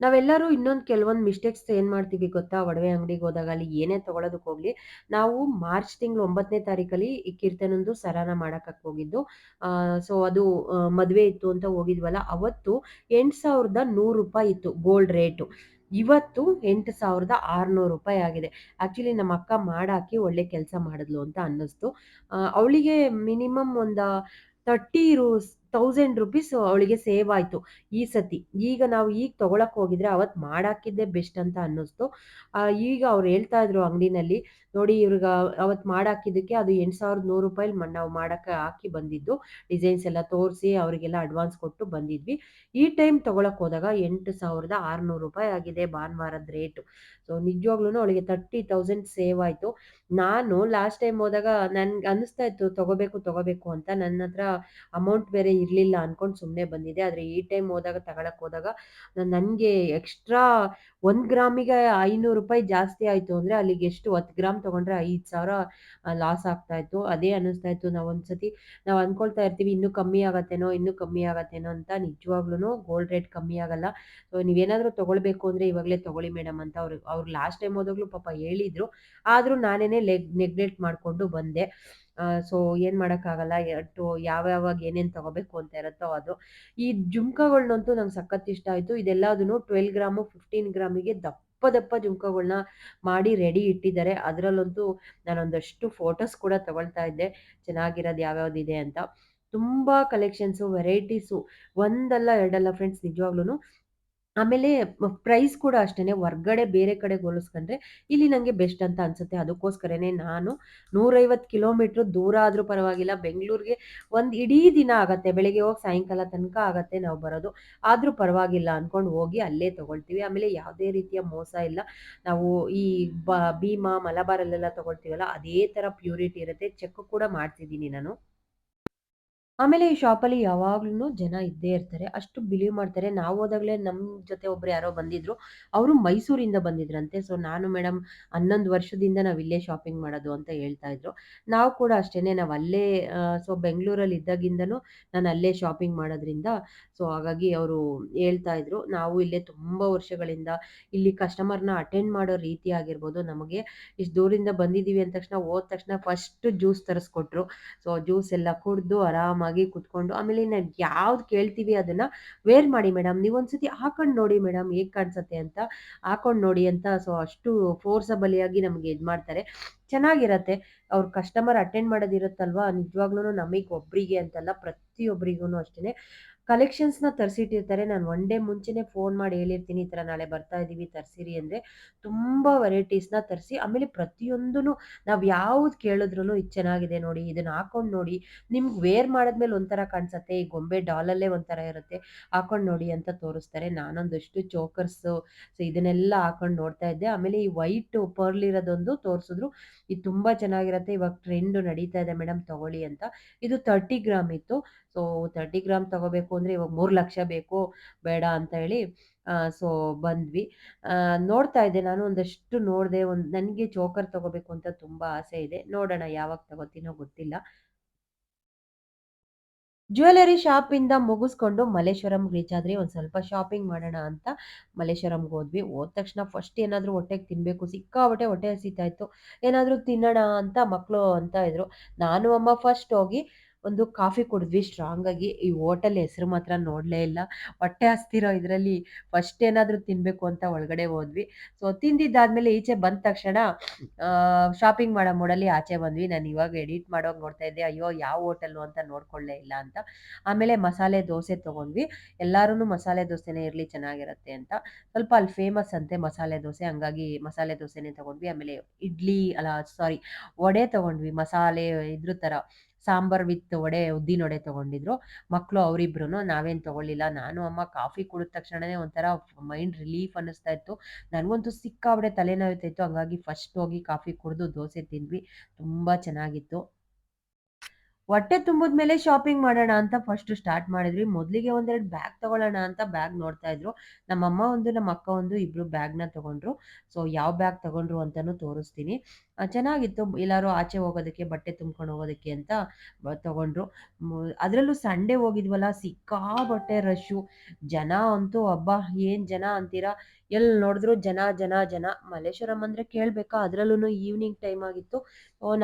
ನಾವೆಲ್ಲರೂ ಇನ್ನೊಂದು ಕೆಲವೊಂದು ಮಿಸ್ಟೇಕ್ಸ್ ಏನು ಮಾಡ್ತೀವಿ ಗೊತ್ತಾ? ಒಡವೆ ಅಂಗಡಿಗೆ ಹೋದಾಗ ಅಲ್ಲಿ ಏನೇ ತೊಗೊಳೋದಕ್ಕೆ ಹೋಗಲಿ. ನಾವು ಮಾರ್ಚ್ ತಿಂಗಳು ಒಂಬತ್ತನೇ ತಾರೀಕಲ್ಲಿ ಈ ಕೀರ್ತನಂದು ಸರಾನ ಮಾಡೋಕ್ಕೆ ಹೋಗಿದ್ದು. ಸೊ ಅದು ಮದುವೆ ಇತ್ತು ಅಂತ ಹೋಗಿದ್ವಲ್ಲ, ಅವತ್ತು ಎಂಟು ಸಾವಿರದ ನೂರು ರೂಪಾಯಿ ಇತ್ತು ಗೋಲ್ಡ್ ರೇಟು ಇವತ್ತು ಎಂಟು ಸಾವಿರದ ಆರುನೂರು ರೂಪಾಯಿ ಆಗಿದೆ. ಆ್ಯಕ್ಚುಲಿ ನಮ್ಮ ಅಕ್ಕ ಮಾಡಾಕಿ ಒಳ್ಳೆ ಕೆಲಸ ಮಾಡಿದ್ಲು ಅಂತ ಅನ್ನಿಸ್ತು. ಅವಳಿಗೆ ಮಿನಿಮಮ್ ಒಂದು ತರ್ಟಿ ರೂ ತೌಸಂಡ್ ರುಪೀಸ್ ಅವಳಿಗೆ ಸೇವ್ ಆಯಿತು. ಈ ಸತಿ, ಈಗ ನಾವು ಈಗ ತೊಗೊಳಕ್ಕೆ ಹೋಗಿದ್ರೆ ಅವತ್ತು ಮಾಡಾಕಿದ್ದೆ ಬೆಸ್ಟ್ ಅಂತ ಅನ್ನಿಸ್ತು. ಈಗ ಅವ್ರು ಹೇಳ್ತಾ ಇದ್ರು ಅಂಗಡಿನಲ್ಲಿ, ನೋಡಿ ಇವ್ರಿಗೆ ಅವತ್ತು ಮಾಡಾಕಿದ್ದಕ್ಕೆ ಅದು ಎಂಟು ಸಾವಿರದ ನೂರು ರೂಪಾಯಿ ನಾವು ಮಾಡೋಕ್ಕೆ ಹಾಕಿ ಬಂದಿದ್ದು. ಡಿಸೈನ್ಸ್ ಎಲ್ಲ ತೋರಿಸಿ ಅವರಿಗೆಲ್ಲ ಅಡ್ವಾನ್ಸ್ ಕೊಟ್ಟು ಬಂದಿದ್ವಿ. ಈ ಟೈಮ್ ತೊಗೊಳಕ್ಕೆ ಹೋದಾಗ ಎಂಟು ಸಾವಿರದ ಆರುನೂರು ರೂಪಾಯಿ ಆಗಿದೆ ಭಾನುವಾರದ ರೇಟು ಸೊ ನಿಜವಾಗ್ಲೂ ಅವಳಿಗೆ ತರ್ಟಿ ತೌಸಂಡ್ ಸೇವ್ ಆಯಿತು. ನಾನು ಲಾಸ್ಟ್ ಟೈಮ್ ಹೋದಾಗ ನನ್ಗೆ ಅನ್ನಿಸ್ತಾ ಇತ್ತು, ತೊಗೋಬೇಕು ತೊಗೋಬೇಕು ಅಂತ. ನನ್ನ ಹತ್ರ ಅಮೌಂಟ್ ಬೇರೆ ಇರಲಿಲ್ಲ ಅಂದ್ಕೊಂಡು ಸುಮ್ಮನೆ ಬಂದಿದ್ದೆ. ಆದರೆ ಈ ಟೈಮ್ ಹೋದಾಗ ತಗೊಳಕ್ಕೆ ಹೋದಾಗ ನನಗೆ ಎಕ್ಸ್ಟ್ರಾ ಒಂದು ಗ್ರಾಮಿಗೆ ಐನೂರು ರೂಪಾಯಿ ಜಾಸ್ತಿ ಆಯಿತು ಅಂದರೆ ಅಲ್ಲಿಗೆ ಎಷ್ಟು ಹತ್ತು ಗ್ರಾಮ್ ತೊಗೊಂಡ್ರೆ ಐದು ಸಾವಿರ ಲಾಸ್ ಆಗ್ತಾಯಿತ್ತು ಅದೇ ಅನ್ನಿಸ್ತಾ ಇತ್ತು. ನಾವು ಒಂದು ಸತಿ ನಾವು ಅಂದ್ಕೊಳ್ತಾ ಇರ್ತೀವಿ ಇನ್ನೂ ಕಮ್ಮಿ ಆಗತ್ತೇನೋ, ಇನ್ನೂ ಕಮ್ಮಿ ಆಗತ್ತೇನೋ ಅಂತ ನಿಜವಾಗ್ಲೂ ಗೋಲ್ಡ್ ರೇಟ್ ಕಮ್ಮಿ ಆಗಲ್ಲ. ಸೊ, ನೀವೇನಾದರೂ ತೊಗೊಳ್ಬೇಕು ಅಂದರೆ ಇವಾಗಲೇ ತೊಗೊಳ್ಳಿ ಮೇಡಮ್ ಅಂತ ಅವ್ರು ಅವ್ರು ಲಾಸ್ಟ್ ಟೈಮ್ ಹೋದಾಗಲೂ ಪಾಪ ಹೇಳಿದರು. ಆದರೂ ನಾನೇ ಲೆಗ್ ನೆಗ್ಲೆಕ್ಟ್ ಮಾಡಿಕೊಂಡು ಬಂದೆ. ಸೊ ಏನು ಮಾಡೋಕ್ಕಾಗಲ್ಲ ಎಷ್ಟು ಯಾವ್ಯಾವಾಗ ಏನೇನು ತೊಗೋಬೇಕು ಅಂತ ಇರುತ್ತೋ ಅದು. ಈ ಜುಮ್ಕಗಳನ್ನಂತೂ ನಂಗೆ ಸಖತ್ ಇಷ್ಟ ಆಯಿತು. ಇದೆಲ್ಲದನ್ನು ಟ್ವೆಲ್ ಗ್ರಾಮು, ಫಿಫ್ಟೀನ್ ಗ್ರಾಮಿಗೆ ದಪ್ಪ ದಪ್ಪ ಜುಮ್ಕಗಳನ್ನ ಮಾಡಿ ರೆಡಿ ಇಟ್ಟಿದ್ದಾರೆ. ಅದರಲ್ಲಂತೂ ನಾನೊಂದಷ್ಟು ಫೋಟೋಸ್ ಕೂಡ ತಗೊಳ್ತಾ ಇದ್ದೆ. ಚೆನ್ನಾಗಿರೋದು ಯಾವ್ಯಾವ್ದಿದೆ ಅಂತ. ತುಂಬ ಕಲೆಕ್ಷನ್ಸು, ವೆರೈಟೀಸು, ಒಂದಲ್ಲ ಎರಡಲ್ಲ ಫ್ರೆಂಡ್ಸ್ ನಿಜವಾಗ್ಲೂ ಆಮೇಲೆ ಪ್ರೈಸ್ ಕೂಡ ಅಷ್ಟೇ ಹೊರ್ಗಡೆ ಬೇರೆ ಕಡೆ ಹೋಲಿಸ್ಕೊಂಡ್ರೆ ಇಲ್ಲಿ ನನಗೆ ಬೆಸ್ಟ್ ಅಂತ ಅನ್ಸುತ್ತೆ. ಅದಕ್ಕೋಸ್ಕರನೇ ನಾನು ನೂರೈವತ್ತು ಕಿಲೋಮೀಟ್ರ್ ದೂರ ಆದರೂ ಪರವಾಗಿಲ್ಲ. ಬೆಂಗಳೂರಿಗೆ ಒಂದು ಇಡೀ ದಿನ ಆಗತ್ತೆ. ಬೆಳಿಗ್ಗೆ ಹೋಗಿ ಸಾಯಂಕಾಲ ತನಕ ಆಗತ್ತೆ ನಾವು ಬರೋದು. ಆದರೂ ಪರವಾಗಿಲ್ಲ ಅಂದ್ಕೊಂಡು ಹೋಗಿ ಅಲ್ಲೇ ತಗೊಳ್ತೀವಿ. ಆಮೇಲೆ ಯಾವುದೇ ರೀತಿಯ ಮೋಸ ಇಲ್ಲ. ನಾವು ಈ ಬ, ಭೀಮಾ, ಮಲಬಾರಲ್ಲೆಲ್ಲ ತಗೊಳ್ತೀವಲ್ಲ, ಅದೇ ಥರ ಪ್ಯೂರಿಟಿ ಇರುತ್ತೆ. ಚೆಕ್ ಕೂಡ ಮಾಡ್ತಿದ್ದೀನಿ ನಾನು. ಆಮೇಲೆ ಈ ಶಾಪಲ್ಲಿ ಯಾವಾಗ್ಲೂ ಜನ ಇದ್ದೇ ಇರ್ತಾರೆ. ಅಷ್ಟು ಬಿಲೀವ್ ಮಾಡ್ತಾರೆ. ನಾವು ಹೋದಾಗಲೇ ನಮ್ಮ ಜೊತೆ ಒಬ್ರು ಯಾರೋ ಬಂದಿದ್ರು, ಅವರು ಮೈಸೂರಿಂದ ಬಂದಿದ್ರಂತೆ. ಸೊ ನಾನು ಮೇಡಮ್ ಹನ್ನೊಂದು ವರ್ಷದಿಂದ ನಾವು ಇಲ್ಲೇ ಶಾಪಿಂಗ್ ಮಾಡೋದು ಅಂತ ಹೇಳ್ತಾ ಇದ್ರು. ನಾವು ಕೂಡ ಅಷ್ಟೇನೆ ನಾವು ಅಲ್ಲೇ ಸೊ ಬೆಂಗಳೂರಲ್ಲಿ ಇದ್ದಾಗಿಂದನೂ ನಾನು ಅಲ್ಲೇ ಶಾಪಿಂಗ್ ಮಾಡೋದ್ರಿಂದ ಸೊ ಹಾಗಾಗಿ ಅವರು ಹೇಳ್ತಾ ಇದ್ರು, ನಾವು ಇಲ್ಲೇ ತುಂಬ ವರ್ಷಗಳಿಂದ ಇಲ್ಲಿ ಕಸ್ಟಮರ್ನ ಅಟೆಂಡ್ ಮಾಡೋ ರೀತಿ ಆಗಿರ್ಬೋದು. ನಮಗೆ ಇಷ್ಟು ದೂರಿಂದ ಬಂದಿದ್ದೀವಿ ಅಂದ ತಕ್ಷಣ ಹೋದ ತಕ್ಷಣ ಫಸ್ಟ್ ಜ್ಯೂಸ್ ತರಿಸ್ಕೊಟ್ರು. ಸೊ ಜ್ಯೂಸ್ ಎಲ್ಲ ಕುಡಿದು ಆರಾಮಾಗಿ ಕುತ್ಕೊಂಡು ಆಮೇಲೆ ನಾವು ಯಾವ್ದು ಕೇಳ್ತೀವಿ ಅದನ್ನು ವೇರ್ ಮಾಡಿ ಮೇಡಮ್ ನೀವು ಒಂದ್ಸತಿ ಹಾಕೊಂಡು ನೋಡಿ ಮೇಡಮ್ ಹೇಗೆ ಕಾಣಿಸುತ್ತೆ ಅಂತ. ಹಾಕೊಂಡು ನೋಡಿ ಅಂತ ಸೊ ಅಷ್ಟು ಫೋರ್ಸಬಲಿಯಾಗಿ ನಮಗೆ ಇದು ಮಾಡ್ತಾರೆ. ಚೆನ್ನಾಗಿರತ್ತೆ. ಅವ್ರ ಕಸ್ಟಮರ್ ಅಟೆಂಡ್ ಮಾಡೋದಿರುತ್ತಲ್ವಾ? ನಿಜವಾಗ್ಲೂ ನಮಗೆ ಒಬ್ಬರಿಗೆ ಅಂತಲ್ಲ ಪ್ರತಿಯೊಬ್ಬರಿಗೂ ಅಷ್ಟೇ ಕಲೆಕ್ಷನ್ಸ್ನ ತರಿಸಿಟ್ಟಿರ್ತಾರೆ. ನಾನು ಒನ್ ಡೇ ಮುಂಚೆನೇ ಫೋನ್ ಮಾಡಿ ಹೇಳಿರ್ತೀನಿ, ಈ ಥರ ನಾಳೆ ಬರ್ತಾ ತರಿಸಿರಿ ಅಂದರೆ ತುಂಬ ವೆರೈಟೀಸ್ನ ತರಿಸಿ, ಆಮೇಲೆ ಪ್ರತಿಯೊಂದೂ ನಾವು ಯಾವ್ದು ಕೇಳಿದ್ರು ಇದು ಚೆನ್ನಾಗಿದೆ ನೋಡಿ ಇದನ್ನು ಹಾಕೊಂಡು ನೋಡಿ, ನಿಮ್ಗೆ ವೇರ್ ಮಾಡಿದ್ಮೇಲೆ ಒಂಥರ ಕಾಣಿಸುತ್ತೆ, ಈ ಗೊಂಬೆ ಡಾಲಲ್ಲೇ ಒಂಥರ ಇರುತ್ತೆ, ಹಾಕೊಂಡು ನೋಡಿ ಅಂತ ತೋರಿಸ್ತಾರೆ. ನಾನೊಂದಷ್ಟು ಚೋಕರ್ಸು ಸೊ ಇದನ್ನೆಲ್ಲ ಹಾಕೊಂಡು ನೋಡ್ತಾ ಇದ್ದೆ. ಆಮೇಲೆ ಈ ವೈಟ್ ಪರ್ಲ್ ಇರೋದೊಂದು ತೋರಿಸಿದ್ರು, ಇದು ತುಂಬ ಚೆನ್ನಾಗಿರುತ್ತೆ, ಇವಾಗ ಟ್ರೆಂಡು ನಡೀತಾ ಇದೆ ಮೇಡಮ್ ತಗೊಳ್ಳಿ ಅಂತ. ಇದು ತರ್ಟಿ ಗ್ರಾಮ್ ಇತ್ತು. ಸೊ ತರ್ಟಿ ಗ್ರಾಮ್ ತಗೋಬೇಕು ಅಂದರೆ ಇವಾಗ ಮೂರು ಲಕ್ಷ ಬೇಕು, ಬೇಡ ಅಂತ ಹೇಳಿ ಸೊ ಬಂದ್ವಿ. ನೋಡ್ತಾ ಇದ್ದೆ ನಾನು ಒಂದಷ್ಟು ನೋಡಿದೆ, ಒಂದು ನನಗೆ ಚೋಕರ್ ತಗೋಬೇಕು ಅಂತ ತುಂಬ ಆಸೆ ಇದೆ. ನೋಡೋಣ ಯಾವಾಗ ತಗೋತೀನೋ ಗೊತ್ತಿಲ್ಲ. ಜ್ಯುವೆಲರಿ ಶಾಪಿಂದ ಮುಗಿಸ್ಕೊಂಡು ಮಲ್ಲೇಶ್ವರಂ ರೀಚ್ ಆದ್ರಿ ಒಂದು ಸ್ವಲ್ಪ ಶಾಪಿಂಗ್ ಮಾಡೋಣ ಅಂತ ಮಲ್ಲೇಶ್ವರಂಗೆ ಹೋದ್ವಿ. ಹೋದ ತಕ್ಷಣ ಫಸ್ಟ್ ಏನಾದರೂ ಹೊಟ್ಟೆಗೆ ತಿನ್ನಬೇಕು ಸಿಕ್ಕಾಬಟ್ಟೆ ಹೊಟ್ಟೆ ಹಸಿತಾ ಇತ್ತು. ಏನಾದರೂ ತಿನ್ನೋಣ ಅಂತ ಮಕ್ಕಳು ಅಂತ ಇದ್ರು. ನಾನು ಅಮ್ಮ ಫಸ್ಟ್ ಹೋಗಿ ಒಂದು ಕಾಫಿ ಕುಡಿದ್ವಿ ಸ್ಟ್ರಾಂಗಾಗಿ ಈ ಹೋಟೆಲ್ ಹೆಸರು ಮಾತ್ರ ನೋಡಲೇ ಇಲ್ಲ. ಹೊಟ್ಟೆ ಹಸ್ತಿರೋ ಇದರಲ್ಲಿ ಫಸ್ಟ್ ಏನಾದರೂ ತಿನ್ನಬೇಕು ಅಂತ ಒಳಗಡೆ ಹೋದ್ವಿ. ಸೊ ತಿಂದಿದ್ದಾದ್ಮೇಲೆ ಈಚೆ ಬಂದ ತಕ್ಷಣ ಶಾಪಿಂಗ್ ಮಾಡೋ ಮೂಡಲ್ಲಿ ಆಚೆ ಬಂದ್ವಿ. ನಾನು ಇವಾಗ ಎಡಿಟ್ ಮಾಡೋಕೆ ನೋಡ್ತಾ ಇದ್ದೆ, ಅಯ್ಯೋ, ಯಾವ ಹೋಟೆಲ್ ಅಂತ ನೋಡ್ಕೊಳ್ಳೇ ಇಲ್ಲ ಅಂತ. ಆಮೇಲೆ ಮಸಾಲೆ ದೋಸೆ ತೊಗೊಂಡ್ವಿ. ಎಲ್ಲರೂ ಮಸಾಲೆ ದೋಸೆನೇ ಇರಲಿ ಚೆನ್ನಾಗಿರುತ್ತೆ ಅಂತ. ಸ್ವಲ್ಪ ಅಲ್ಲಿ ಫೇಮಸ್ ಅಂತೆ ಮಸಾಲೆ ದೋಸೆ. ಹಂಗಾಗಿ ಮಸಾಲೆ ದೋಸೆನೇ ತೊಗೊಂಡ್ವಿ. ಆಮೇಲೆ ಇಡ್ಲಿ ಅಲ್ಲ ಸಾರಿ ವಡೆ ತೊಗೊಂಡ್ವಿ. ಮಸಾಲೆ ಇದ್ರ ಥರ ಸಾಂಬಾರ್ ವಿತ್ ವಡೆ, ಉದ್ದಿನ ವಡೆ ತೊಗೊಂಡಿದ್ರು. ಮಕ್ಕಳು ಅವರಿಬ್ರು ನಾವೇನು ತೊಗೊಳ್ಳಿಲ್ಲ. ನಾನು, ಅಮ್ಮ ಕಾಫಿ ಕುಡಿದ ತಕ್ಷಣವೇ ಒಂಥರ ಮೈಂಡ್ ರಿಲೀಫ್ ಅನ್ನಿಸ್ತಾ ಇತ್ತು. ನನಗಂತೂ ಸಿಕ್ಕಾಬಡೆ ತಲೆನೋಯ್ತಾ ಇತ್ತು. ಹಂಗಾಗಿ ಫಸ್ಟ್ ಹೋಗಿ ಕಾಫಿ ಕುಡಿದು ದೋಸೆ ತಿಂದ್ವಿ. ತುಂಬ ಚೆನ್ನಾಗಿತ್ತು. ಹೊಟ್ಟೆ ತುಂಬಿದ ಮೇಲೆ ಶಾಪಿಂಗ್ ಮಾಡೋಣ ಅಂತ ಫಸ್ಟ್ ಸ್ಟಾರ್ಟ್ ಮಾಡಿದ್ವಿ. ಮೊದಲಿಗೆ ಒಂದೆರಡು ಬ್ಯಾಗ್ ತಗೊಳ್ಳೋಣ ಅಂತ ಬ್ಯಾಗ್ ನೋಡ್ತಾ ಇದ್ರು. ನಮ್ಮಮ್ಮ ಒಂದು ನಮ್ಮ ಅಕ್ಕ ಒಂದು ಇಬ್ರು ಬ್ಯಾಗ್ನ ತಗೊಂಡ್ರು. ಸೊ ಯಾವ ಬ್ಯಾಗ್ ತಗೊಂಡ್ರು ಅಂತಾನು ತೋರಿಸ್ತೀನಿ. ಚೆನ್ನಾಗಿತ್ತು. ಎಲ್ಲರೂ ಆಚೆ ಹೋಗೋದಕ್ಕೆ, ಬಟ್ಟೆ ತುಂಬ್ಕೊಂಡು ಹೋಗೋದಕ್ಕೆ ಅಂತ ತಗೊಂಡ್ರು. ಅದರಲ್ಲೂ ಸಂಡೇ ಹೋಗಿದ್ವಲ್ಲ ಸಿಕ್ಕಾಬಟ್ಟೆ ರಶ್ಶು ಜನ ಅಂತೂ ಹಬ್ಬ ಏನು ಜನ ಅಂತೀರಾ? ಎಲ್ಲಿ ನೋಡಿದ್ರು ಜನ ಜನ ಜನ. ಮಲ್ಲೇಶ್ವರಂ ಅಂದರೆ ಕೇಳಬೇಕಾ? ಅದರಲ್ಲೂ ಈವ್ನಿಂಗ್ ಟೈಮ್ ಆಗಿತ್ತು.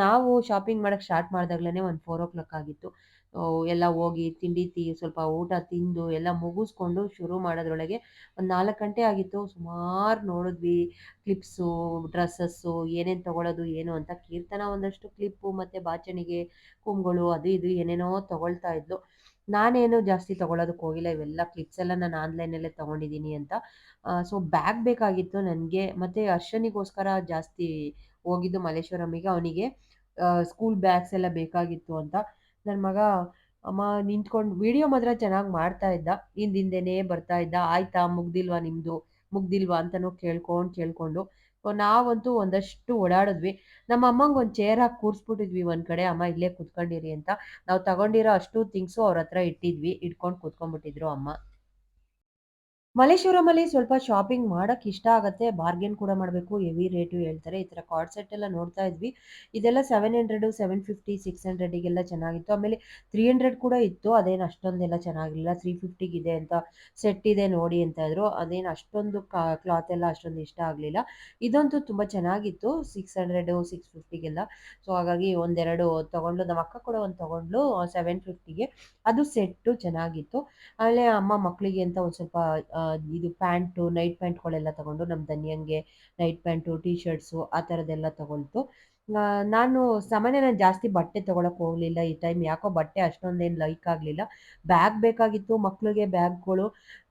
ನಾವು ಶಾಪಿಂಗ್ ಮಾಡೋಕ್ಕೆ ಸ್ಟಾರ್ಟ್ ಮಾಡಿದಾಗ್ಲೇ ಒಂದು ಫೋರ್ ಓ ಕ್ಲಾಕ್ ಆಗಿತ್ತು ಎಲ್ಲ ಹೋಗಿ ತಿಂಡಿ ತಿ, ಸ್ವಲ್ಪ ಊಟ ತಿಂದು ಎಲ್ಲ ಮುಗಿಸ್ಕೊಂಡು ಶುರು ಮಾಡೋದ್ರೊಳಗೆ ಒಂದು ನಾಲ್ಕು ಗಂಟೆ ಆಗಿತ್ತು. ಸುಮಾರು ನೋಡಿದ್ವಿ. ಕ್ಲಿಪ್ಸು ಡ್ರೆಸ್ಸಸ್ಸು ಏನೇನು ತಗೊಳ್ಳೋದು ಏನು ಅಂತ. ಕೀರ್ತನ ಒಂದಷ್ಟು ಕ್ಲಿಪ್ಪು ಮತ್ತು ಬಾಚಣಿಗೆ ಕುಂಗಳು, ಅದು, ಇದು ಏನೇನೋ ತಗೊಳ್ತಾ ಇದ್ಲು. ನಾನೇನು ಜಾಸ್ತಿ ತೊಗೊಳೋದಕ್ಕೆ ಹೋಗಿಲ್ಲ. ಇವೆಲ್ಲ ಕ್ಲಿಪ್ಸ್ ಎಲ್ಲ ನಾನು ಆನ್ಲೈನಲ್ಲೇ ತೊಗೊಂಡಿದ್ದೀನಿ ಅಂತ. ಸೊ ಬ್ಯಾಗ್ ಬೇಕಾಗಿತ್ತು ನನಗೆ. ಮತ್ತು ಅರ್ಶನಿಗೋಸ್ಕರ ಜಾಸ್ತಿ ಹೋಗಿದ್ದು ಮಲ್ಲೇಶ್ವರಮಿಗೆ ಅವನಿಗೆ ಸ್ಕೂಲ್ ಬ್ಯಾಗ್ಸ್ ಎಲ್ಲ ಬೇಕಾಗಿತ್ತು ಅಂತ. ನನ್ನ ಮಗ, ಅಮ್ಮ, ನಿಂತ್ಕೊಂಡು ವಿಡಿಯೋ ಮಾತ್ರ ಚೆನ್ನಾಗಿ ಮಾಡ್ತಾ ಇದ್ದ. ಹಿಂದಿಂದೇನೇ ಬರ್ತಾ ಇದ್ದ. ಆಯ್ತಾ? ಮುಗ್ದಿಲ್ವಾ ನಿಮ್ಮದು ಮುಗ್ದಿಲ್ವಾ? ಅಂತಲೂ ಕೇಳ್ಕೊಂಡು ಕೇಳ್ಕೊಂಡು ನಾವಂತೂ ಒಂದಷ್ಟು ಓಡಾಡಿದ್ವಿ. ನಮ್ಮ ಅಮ್ಮಂಗೆ ಒಂದು ಚೇರ್ ಹಾಕಿ ಕೂರಿಸ್ಬಿಟ್ಟಿದ್ವಿ. ಒಂದು ಕಡೆ, ಅಮ್ಮ, ಇಲ್ಲೇ ಕುತ್ಕೊಂಡಿರಿ ಅಂತ. ನಾವು ತಗೊಂಡಿರೋ ಅಷ್ಟು ಥಿಂಗ್ಸು ಅವ್ರ ಹತ್ರ ಇಟ್ಟಿದ್ವಿ. ಇಟ್ಕೊಂಡು ಕೂತ್ಕೊಂಡ್ಬಿಟ್ಟಿದ್ರು ಅಮ್ಮ. ಮಲ್ಲೇಶ್ವರಮಲ್ಲಿ ಸ್ವಲ್ಪ ಶಾಪಿಂಗ್ ಮಾಡಕ್ಕೆ ಇಷ್ಟ ಆಗುತ್ತೆ. ಬಾರ್ಗೇನ್ ಕೂಡ ಮಾಡಬೇಕು. ಹೆವಿ ರೇಟು ಹೇಳ್ತಾರೆ. ಈ ಥರ ಕಾರ್ಡ್ ಸೆಟ್ ಎಲ್ಲ ನೋಡ್ತಾ ಇದ್ವಿ. ಇದೆಲ್ಲ seven hundred seven fifty six ಹಂಡ್ರೆಡಿಗೆಲ್ಲ ಚೆನ್ನಾಗಿತ್ತು. ಆಮೇಲೆ ತ್ರೀ ಹಂಡ್ರೆಡ್ ಕೂಡ ಇತ್ತು. ಅದೇನು ಅಷ್ಟೊಂದೆಲ್ಲ ಚೆನ್ನಾಗಿಲ್ಲ. ತ್ರೀ ಫಿಫ್ಟಿಗಿದೆ ಅಂತ ಸೆಟ್ ಇದೆ ನೋಡಿ ಅಂತ ಇದ್ರು. ಅದೇನು ಅಷ್ಟೊಂದು ಕ್ಲಾತ್ ಎಲ್ಲ ಅಷ್ಟೊಂದು ಇಷ್ಟ ಆಗಲಿಲ್ಲ. ಇದಂತೂ ತುಂಬ ಚೆನ್ನಾಗಿತ್ತು. ಸಿಕ್ಸ್ ಹಂಡ್ರೆಡು ಸಿಕ್ಸ್ ಫಿಫ್ಟಿಗೆಲ್ಲ ಸೊ ಹಾಗಾಗಿ ಒಂದೆರಡು ತೊಗೊಂಡು ನಮ್ಮ ಅಕ್ಕ ಕೂಡ ಒಂದು ತೊಗೊಂಡ್ಲು ಸೆವೆನ್ ಫಿಫ್ಟಿಗೆ ಅದು ಸೆಟ್ಟು ಚೆನ್ನಾಗಿತ್ತು. ಆಮೇಲೆ ಅಮ್ಮ ಮಕ್ಕಳಿಗೆ ಅಂತ ಒಂದು ಸ್ವಲ್ಪ ಇದು ಪ್ಯಾಂಟು, ನೈಟ್ ಪ್ಯಾಂಟ್ಗಳೆಲ್ಲ ತಗೊಂಡು ನಮ್ಮ ದನಿಯಂಗೆ ನೈಟ್ ಪ್ಯಾಂಟು ಟೀ ಶರ್ಟ್ಸು ಆ ಥರದ್ದೆಲ್ಲ ತಗೊಳ್ತು ನಾನು ಸಾಮಾನ್ಯ ನಾನು ಜಾಸ್ತಿ ಬಟ್ಟೆ ತೊಗೊಳಕ್ಕೆ ಹೋಗಲಿಲ್ಲ, ಈ ಟೈಮ್ ಯಾಕೋ ಬಟ್ಟೆ ಅಷ್ಟೊಂದೇನು ಲೈಕ್ ಆಗಲಿಲ್ಲ. ಬ್ಯಾಗ್ ಬೇಕಾಗಿತ್ತು ಮಕ್ಕಳಿಗೆ ಬ್ಯಾಗ್ಗಳು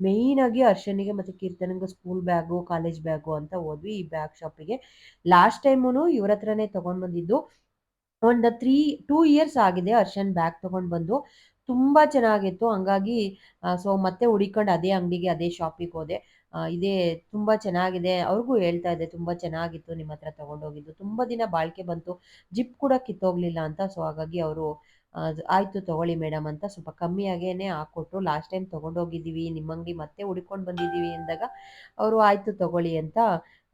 ಮೇಯ್ನಾಗಿ ಅರ್ಶನಿಗೆ ಮತ್ತು ಕೀರ್ತನಿಗೆ ಸ್ಕೂಲ್ ಬ್ಯಾಗು ಕಾಲೇಜ್ ಬ್ಯಾಗು ಅಂತ ಹೋದ್ವಿ ಈ ಬ್ಯಾಗ್ ಶಾಪಿಗೆ. ಲಾಸ್ಟ್ ಟೈಮೂ ಇವ್ರ ಹತ್ರನೇ ತೊಗೊಂಡು ಬಂದಿದ್ದು. ಒಂದು ತ್ರೀ ಟೂ ಇಯರ್ಸ್ ಆಗಿದೆ ಅರ್ಶನ್ ಬ್ಯಾಗ್ ತೊಗೊಂಡು ಬಂದು. ತುಂಬ ಚೆನ್ನಾಗಿತ್ತು. ಹಂಗಾಗಿ ಸೊ ಮತ್ತೆ ಹುಡಿಕೊಂಡು ಅದೇ ಅಂಗಡಿಗೆ ಅದೇ ಶಾಪಿಗೆ ಹೋದೆ. ಇದೇ ತುಂಬ ಚೆನ್ನಾಗಿದೆ. ಅವ್ರಿಗೂ ಹೇಳ್ತಾ ಇದ್ದೆ, ತುಂಬ ಚೆನ್ನಾಗಿತ್ತು, ನಿಮ್ಮ ಹತ್ರ ತಗೊಂಡೋಗಿದ್ದು. ತುಂಬ ದಿನ ಬಾಳಿಕೆ ಬಂತು. ಜಿಪ್ ಕೂಡ ಕಿತ್ತೋಗ್ಲಿಲ್ಲ ಅಂತ, ಸೊ ಹಾಗಾಗಿ ಅವರು ಆಯಿತು ತಗೊಳ್ಳಿ ಮೇಡಮ್ ಅಂತ ಸ್ವಲ್ಪ ಕಮ್ಮಿಯಾಗೇನೆ ಹಾಕ್ಕೊಟ್ರು. ಲಾಸ್ಟ್ ಟೈಮ್ ತೊಗೊಂಡೋಗಿದ್ದೀವಿ ನಿಮ್ಮಂಗಿ ಮತ್ತೆ ಹುಡ್ಕೊಂಡು ಬಂದಿದ್ದೀವಿ ಅಂದಾಗ ಅವರು ಆಯಿತು ತಗೊಳ್ಳಿ ಅಂತ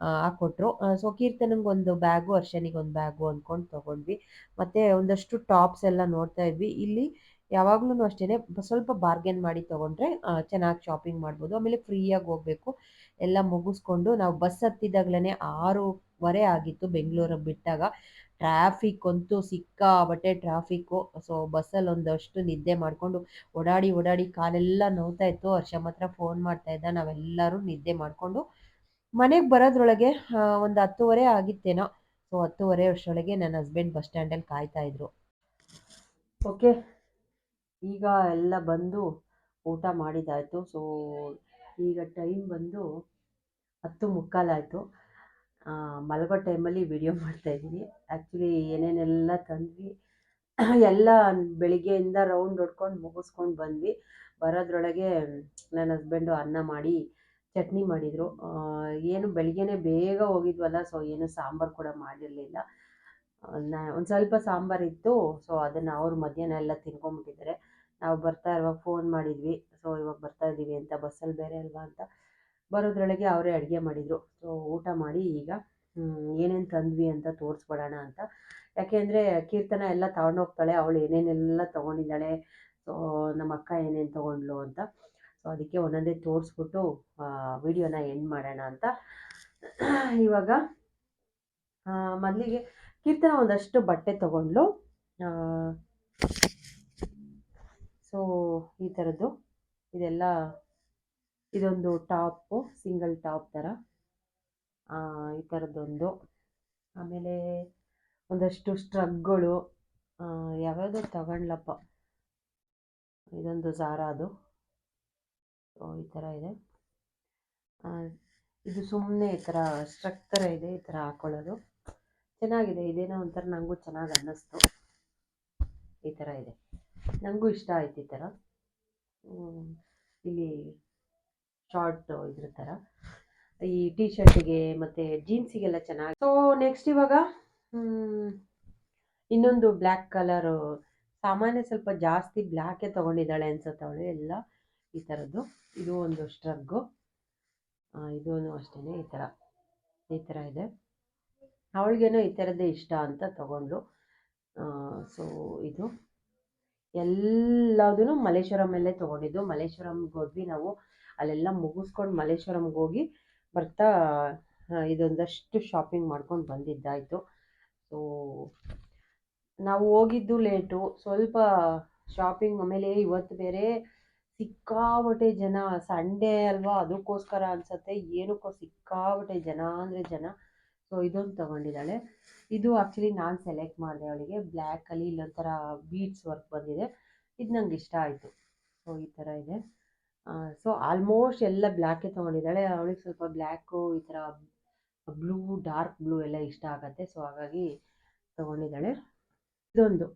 ಹಾಕೊಟ್ರು ಹಾಕ್ಕೊಟ್ರು. ಸೊ ಕೀರ್ತನಂಗೆ ಒಂದು ಬ್ಯಾಗು, ಅರ್ಶನಿಗೊಂದು ಬ್ಯಾಗು ಅಂದ್ಕೊಂಡು ತೊಗೊಂಡ್ವಿ. ಮತ್ತು ಒಂದಷ್ಟು ಟಾಪ್ಸ್ ಎಲ್ಲ ನೋಡ್ತಾ ಇದ್ವಿ. ಇಲ್ಲಿ ಯಾವಾಗ್ಲೂ ಅಷ್ಟೇ ಸ್ವಲ್ಪ ಬಾರ್ಗೇನ್ ಮಾಡಿ ತಗೊಂಡ್ರೆ ಚೆನ್ನಾಗಿ ಶಾಪಿಂಗ್ ಮಾಡ್ಬೋದು. ಆಮೇಲೆ ಫ್ರೀಯಾಗಿ ಹೋಗಬೇಕು. ಎಲ್ಲ ಮುಗಿಸ್ಕೊಂಡು ನಾವು ಬಸ್ ಹತ್ತಿದಾಗಲೇ ಆರೂವರೆ ಆಗಿತ್ತು ಬೆಂಗಳೂರಿಗೆ ಬಿಟ್ಟಾಗ. ಟ್ರಾಫಿಕ್ ಅಂತೂ ಸಿಕ್ಕಾಬಟ್ಟೆ ಟ್ರಾಫಿಕ್ಕು ಸೊ ಬಸ್ಸಲ್ಲಿ ಒಂದಷ್ಟು ನಿದ್ದೆ ಮಾಡಿಕೊಂಡು ಓಡಾಡಿ ಓಡಾಡಿ ಕಾಲೆಲ್ಲ ನೋವ್ತಾ ಇತ್ತು. ಮಾತ್ರ ಫೋನ್ ಮಾಡ್ತಾ ಇದ್ದ. ನಾವೆಲ್ಲರೂ ನಿದ್ದೆ ಮಾಡಿಕೊಂಡು ಮನೆಗೆ ಬರೋದ್ರೊಳಗೆ ಒಂದು ಹತ್ತುವರೆ ಆಗಿತ್ತೇನೋ. ಸೊ ಹತ್ತುವರೆ ವರ್ಷೊಳಗೆ ನನ್ನ ಹಸ್ಬೆಂಡ್ ಬಸ್ ಸ್ಟ್ಯಾಂಡಲ್ಲಿ ಕಾಯ್ತಾ ಇದ್ರು. ಓಕೆ ಈಗ ಎಲ್ಲ ಬಂದು ಊಟ ಮಾಡಿದ್ದಾಯಿತು. ಸೊ, ಈಗ ಟೈಮ್ ಬಂದು ಹತ್ತು ಮುಕ್ಕಾಲಾಯಿತು ಮಲಗೋ ಟೈಮಲ್ಲಿ ವಿಡಿಯೋ ಮಾಡ್ತಾಯಿದ್ದೀನಿ ಆ್ಯಕ್ಚುಲಿ ಏನೇನೆಲ್ಲ ತಂದ್ವಿ, ಎಲ್ಲ ಬೆಳಿಗ್ಗೆಯಿಂದ ರೌಂಡ್ ಹೊಡ್ಕೊಂಡು ಮುಗಿಸ್ಕೊಂಡು ಬಂದ್ವಿ. ಬರೋದ್ರೊಳಗೆ ನನ್ನ ಹಸ್ಬೆಂಡು ಅನ್ನ ಮಾಡಿ ಚಟ್ನಿ ಮಾಡಿದರು. ಏನು ಬೆಳಿಗ್ಗೆನೇ ಬೇಗ ಹೋಗಿದ್ವಲ್ಲ, ಸೊ ಏನು ಸಾಂಬಾರು ಕೂಡ ಮಾಡಿರಲಿಲ್ಲ. ನಾ, ಒಂದು ಸ್ವಲ್ಪ ಸಾಂಬಾರಿತ್ತು ಸೊ ಅದನ್ನು ಅವ್ರು ಮಧ್ಯಾಹ್ನ ಎಲ್ಲ ತಿನ್ಕೊಂಬಿಟ್ಟಿದ್ದಾರೆ ನಾವು ಬರ್ತಾ ಇರುವಾಗ ಫೋನ್ ಮಾಡಿದ್ವಿ. ಸೊ ಇವಾಗ ಬರ್ತಾ ಇದ್ದೀವಿ ಅಂತ ಬಸ್ಸಲ್ಲಿ ಬೇರೆ ಅಲ್ವಾ ಅಂತ. ಬರೋದ್ರೊಳಗೆ ಅವರೇ ಅಡುಗೆ ಮಾಡಿದರು. ಸೊ ಊಟ ಮಾಡಿ ಈಗ ಏನೇನು ತಂದ್ವಿ ಅಂತ ತೋರಿಸ್ಬಿಡೋಣ ಅಂತ. ಯಾಕೆಂದರೆ ಕೀರ್ತನ ಎಲ್ಲ ತಗೊಂಡೋಗ್ತಾಳೆ ಅವಳು ಏನೇನೆಲ್ಲ ತೊಗೊಂಡಿದ್ದಾಳೆ. ಸೊ ನಮ್ಮ ಅಕ್ಕ ಏನೇನು ತೊಗೊಂಡ್ಲು ಅಂತ. ಸೊ ಅದಕ್ಕೆ ಒಂದೊಂದೇ ತೋರಿಸ್ಬಿಟ್ಟು ವಿಡಿಯೋನ ಎಂಡ್ ಮಾಡೋಣ ಅಂತ. ಇವಾಗ ಮೊದಲಿಗೆ ಕೀರ್ತನ ಒಂದಷ್ಟು ಬಟ್ಟೆ ತೊಗೊಂಡ್ಲು ಸೊ ಈ ಥರದ್ದು ಇದೆಲ್ಲ ಇದೊಂದು ಟಾಪು, ಸಿಂಗಲ್ ಟಾಪ್ ಥರ. ಈ ಥರದ್ದೊಂದು ಆಮೇಲೆ ಒಂದಷ್ಟು ಸ್ಟ್ರಗ್ಗಳು ಯಾವ್ಯಾವುದೋ ತಗೊಂಡ್ಲಪ್ಪ. ಇದೊಂದು ಝಾರಾದು ಸೊ ಈ ಥರ ಇದೆ. ಇದು ಸುಮ್ಮನೆ ಈ ಥರ ಸ್ಟ್ರಕ್ ಥರ ಇದೆ, ಈ ಥರ ಹಾಕೊಳ್ಳೋದು. ಚೆನ್ನಾಗಿದೆ, ಇದೇನೋ ಒಂಥರ ನನಗೂ ಚೆನ್ನಾಗಿ ಅನ್ನಿಸ್ತು. ಈ ಥರ ಇದೆ. ನನಗೂ ಇಷ್ಟ ಆಯ್ತು ಈ ಥರ. ಇಲ್ಲಿ ಶಾರ್ಟ್ ಇದ್ರ ಥರ. ಈ ಟಿ ಶರ್ಟಿಗೆ ಮತ್ತು ಜೀನ್ಸಿಗೆಲ್ಲ ಚೆನ್ನಾಗಿ ಸೊ ನೆಕ್ಸ್ಟ್ ಇವಾಗ ಇನ್ನೊಂದು ಬ್ಲ್ಯಾಕ್ ಕಲರು ಸಾಮಾನ್ಯ ಸ್ವಲ್ಪ ಜಾಸ್ತಿ ಬ್ಲ್ಯಾಕೇ ತೊಗೊಂಡಿದ್ದಾಳೆ ಅನ್ಸುತ್ತೆ ಅವಳು ಎಲ್ಲ ಈ ಥರದ್ದು. ಇದು ಒಂದು ಸ್ಟ್ರಗ್ಗು ಇದೂ ಅಷ್ಟೇ ಈ ಥರ. ಈ ಥರ ಇದೆ. ಅವಳಿಗೇನೋ ಈ ಥರದ್ದೇ ಇಷ್ಟ ಅಂತ ತಗೊಂಡ್ಲು ಸೊ ಇದು. ಎಲ್ಲದೂ ಮಲ್ಲೇಶ್ವರಮಲ್ಲೇ ತೊಗೊಂಡಿದ್ದು. ಮಲ್ಲೇಶ್ವರಂಗೆ ಹೋದ್ವಿ ನಾವು. ಅಲ್ಲೆಲ್ಲ ಮುಗಿಸ್ಕೊಂಡು ಮಲ್ಲೇಶ್ವರಂಗೆ ಹೋಗಿ ಬರ್ತಾ ಇದೊಂದಷ್ಟು ಶಾಪಿಂಗ್ ಮಾಡ್ಕೊಂಡು ಬಂದಿದ್ದಾಯಿತು. ಸೊ ನಾವು ಹೋಗಿದ್ದು ಲೇಟು ಸ್ವಲ್ಪ ಶಾಪಿಂಗ್ ಆಮೇಲೆ ಇವತ್ತು ಬೇರೆ ಸಿಕ್ಕಾಬಟ್ಟೆ ಜನ ಸಂಡೇ ಅಲ್ವಾ, ಅದಕ್ಕೋಸ್ಕರ ಅನ್ಸುತ್ತೆ. ಏನಕ್ಕೋ ಸಿಕ್ಕಾಬಟ್ಟೆ ಜನ ಅಂದರೆ ಜನ ಸೊ ಇದೊಂದು ತೊಗೊಂಡಿದ್ದಾಳೆ. ಇದು ಆ್ಯಕ್ಚುಲಿ ನಾನು ಸೆಲೆಕ್ಟ್ ಮಾಡಿದೆ ಅವಳಿಗೆ. ಬ್ಲ್ಯಾಕಲ್ಲಿ ಇಲ್ಲೊಂಥರ ಬೀಡ್ಸ್ ವರ್ಕ್ ಬಂದಿದೆ. ಇದು ನಂಗೆ ಇಷ್ಟ ಆಯಿತು. ಸೊ ಈ ಥರ ಇದೆ. ಸೊ ಆಲ್ಮೋಸ್ಟ್ ಎಲ್ಲ ಬ್ಲ್ಯಾಕೇ ತೊಗೊಂಡಿದ್ದಾಳೆ. ಅವಳಿಗೆ ಸ್ವಲ್ಪ ಬ್ಲ್ಯಾಕು ಈ ಥರ ಬ್ಲೂ ಡಾರ್ಕ್ ಬ್ಲೂ ಎಲ್ಲ ಇಷ್ಟ ಆಗುತ್ತೆ. ಸೊ ಹಾಗಾಗಿ ತೊಗೊಂಡಿದ್ದಾಳೆ. ಇದೊಂದು.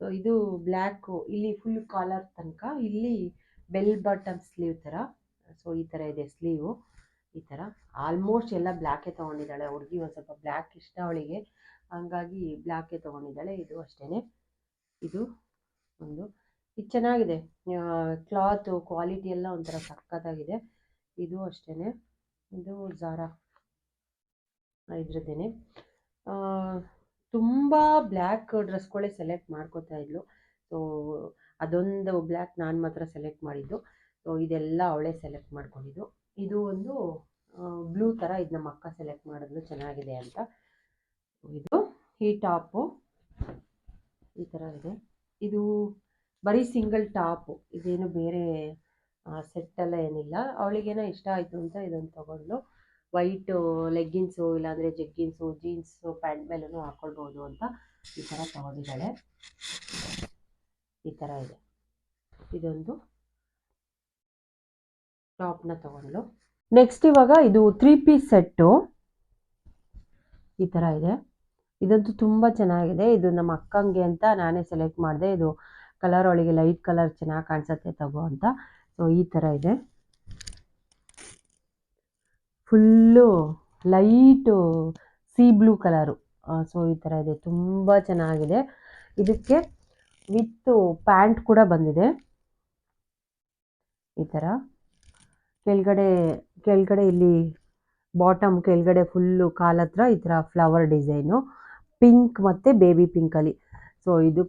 ಸೊ ಇದು ಬ್ಲ್ಯಾಕು ಇಲ್ಲಿ ಫುಲ್ ಕಾಲರ್ ತನಕ, ಇಲ್ಲಿ ಬೆಲ್ ಬಟನ್ ಸ್ಲೀವ್ ಥರ ಸೊ ಈ ಥರ ಇದೆ ಸ್ಲೀವು ಈ ಥರ ಆಲ್ಮೋಸ್ಟ್ ಎಲ್ಲ ಬ್ಲ್ಯಾಕೇ ತೊಗೊಂಡಿದ್ದಾಳೆ. ಹುಡುಗಿ ಒಂದು ಸ್ವಲ್ಪ ಬ್ಲ್ಯಾಕ್ ಇಷ್ಟ ಅವಳಿಗೆ. ಹಂಗಾಗಿ ಬ್ಲ್ಯಾಕೇ ತೊಗೊಂಡಿದ್ದಾಳೆ. ಇದು ಅಷ್ಟೇ ಇದು ಒಂದು. ಇದು ಚೆನ್ನಾಗಿದೆ. ಕ್ಲಾತು ಕ್ವಾಲಿಟಿ ಎಲ್ಲ ಒಂಥರ ಸಕ್ಕತ್ತಾಗಿದೆ ಇದು ಅಷ್ಟೇ ಇದು ಜಾರ ಇದ್ರದ್ದೇನೆ. ತುಂಬ ಬ್ಲ್ಯಾಕ್ ಡ್ರೆಸ್ಗಳೇ ಸೆಲೆಕ್ಟ್ ಮಾಡ್ಕೋತಾ ಇದ್ಲು. ಸೊ ಅದೊಂದು ಬ್ಲ್ಯಾಕ್ ನಾನು ಮಾತ್ರ ಸೆಲೆಕ್ಟ್ ಮಾಡಿದ್ದು. ಸೊ ಇದೆಲ್ಲ ಅವಳೇ ಸೆಲೆಕ್ಟ್ ಮಾಡ್ಕೊಂಡಿದ್ದು. ಇದು ಒಂದು ಬ್ಲೂ ಥರ ಇದು ನಮ್ಮ ಅಕ್ಕ ಸೆಲೆಕ್ಟ್ ಮಾಡಿದ್ಲು, ಚೆನ್ನಾಗಿದೆ ಅಂತ. ಇದು ಈ ಟಾಪು ಈ ಥರ ಇದೆ. ಇದು ಬರೀ ಸಿಂಗಲ್ ಟಾಪು ಇದೇನು ಬೇರೆ ಸೆಟ್ ಎಲ್ಲ ಏನಿಲ್ಲ. ಅವಳಿಗೇನೋ ಇಷ್ಟ ಆಯಿತು ಅಂತ ಇದನ್ನು ತೊಗೊಂಡು ವೈಟು ಲೆಗ್ಗಿನ್ಸು ಇಲ್ಲಾಂದರೆ ಜಗ್ಗಿನ್ಸು ಜೀನ್ಸು ಪ್ಯಾಂಟ್ ಮೇಲೂ ಹಾಕ್ಕೊಳ್ಬೋದು ಅಂತ ಈ ಥರ ತೊಗೊಂಡಿದ್ದಾಳೆ. ಈ ಥರ ಇದೆ. ಇದೊಂದು ಟಾಪ್ನ ತೊಗೊಂಡ್ಲು ನೆಕ್ಸ್ಟ್ ಇವಾಗ ಇದು ತ್ರೀ ಪೀಸ್ ಸೆಟ್ಟು ಈ ಥರ ಇದೆ. ಇದಂತೂ ತುಂಬ ಚೆನ್ನಾಗಿದೆ. ಇದು ನಮ್ಮ ಅಕ್ಕಂಗೆ ಅಂತ ನಾನೇ ಸೆಲೆಕ್ಟ್ ಮಾಡಿದೆ. ಇದು ಕಲರ್ ಒಳಗೆ ಲೈಟ್ ಕಲರ್ ಚೆನ್ನಾಗಿ ಕಾಣಿಸುತ್ತೆ ತಗೋ ಅಂತ. ಸೊ ಈ ಥರ ಇದೆ. Full light sea blue colour so ಈ ಥರ ಇದೆ. ತುಂಬ ಚೆನ್ನಾಗಿದೆ. ಇದಕ್ಕೆ ವಿತ್ತು ಪ್ಯಾಂಟ್ ಕೂಡ ಬಂದಿದೆ. ಈ ಥರ ಕೆಳಗಡೆ ಕೆಳಗಡೆ ಇಲ್ಲಿ ಬಾಟಮ್ ಕೆಳಗಡೆ ಫುಲ್ಲು ಕಾಲ ಹತ್ರ ಈ ಥರ ಫ್ಲವರ್ ಡಿಸೈನು ಪಿಂಕ್ ಮತ್ತು ಬೇಬಿ ಪಿಂಕಲ್ಲಿ ಸೊ ಇದು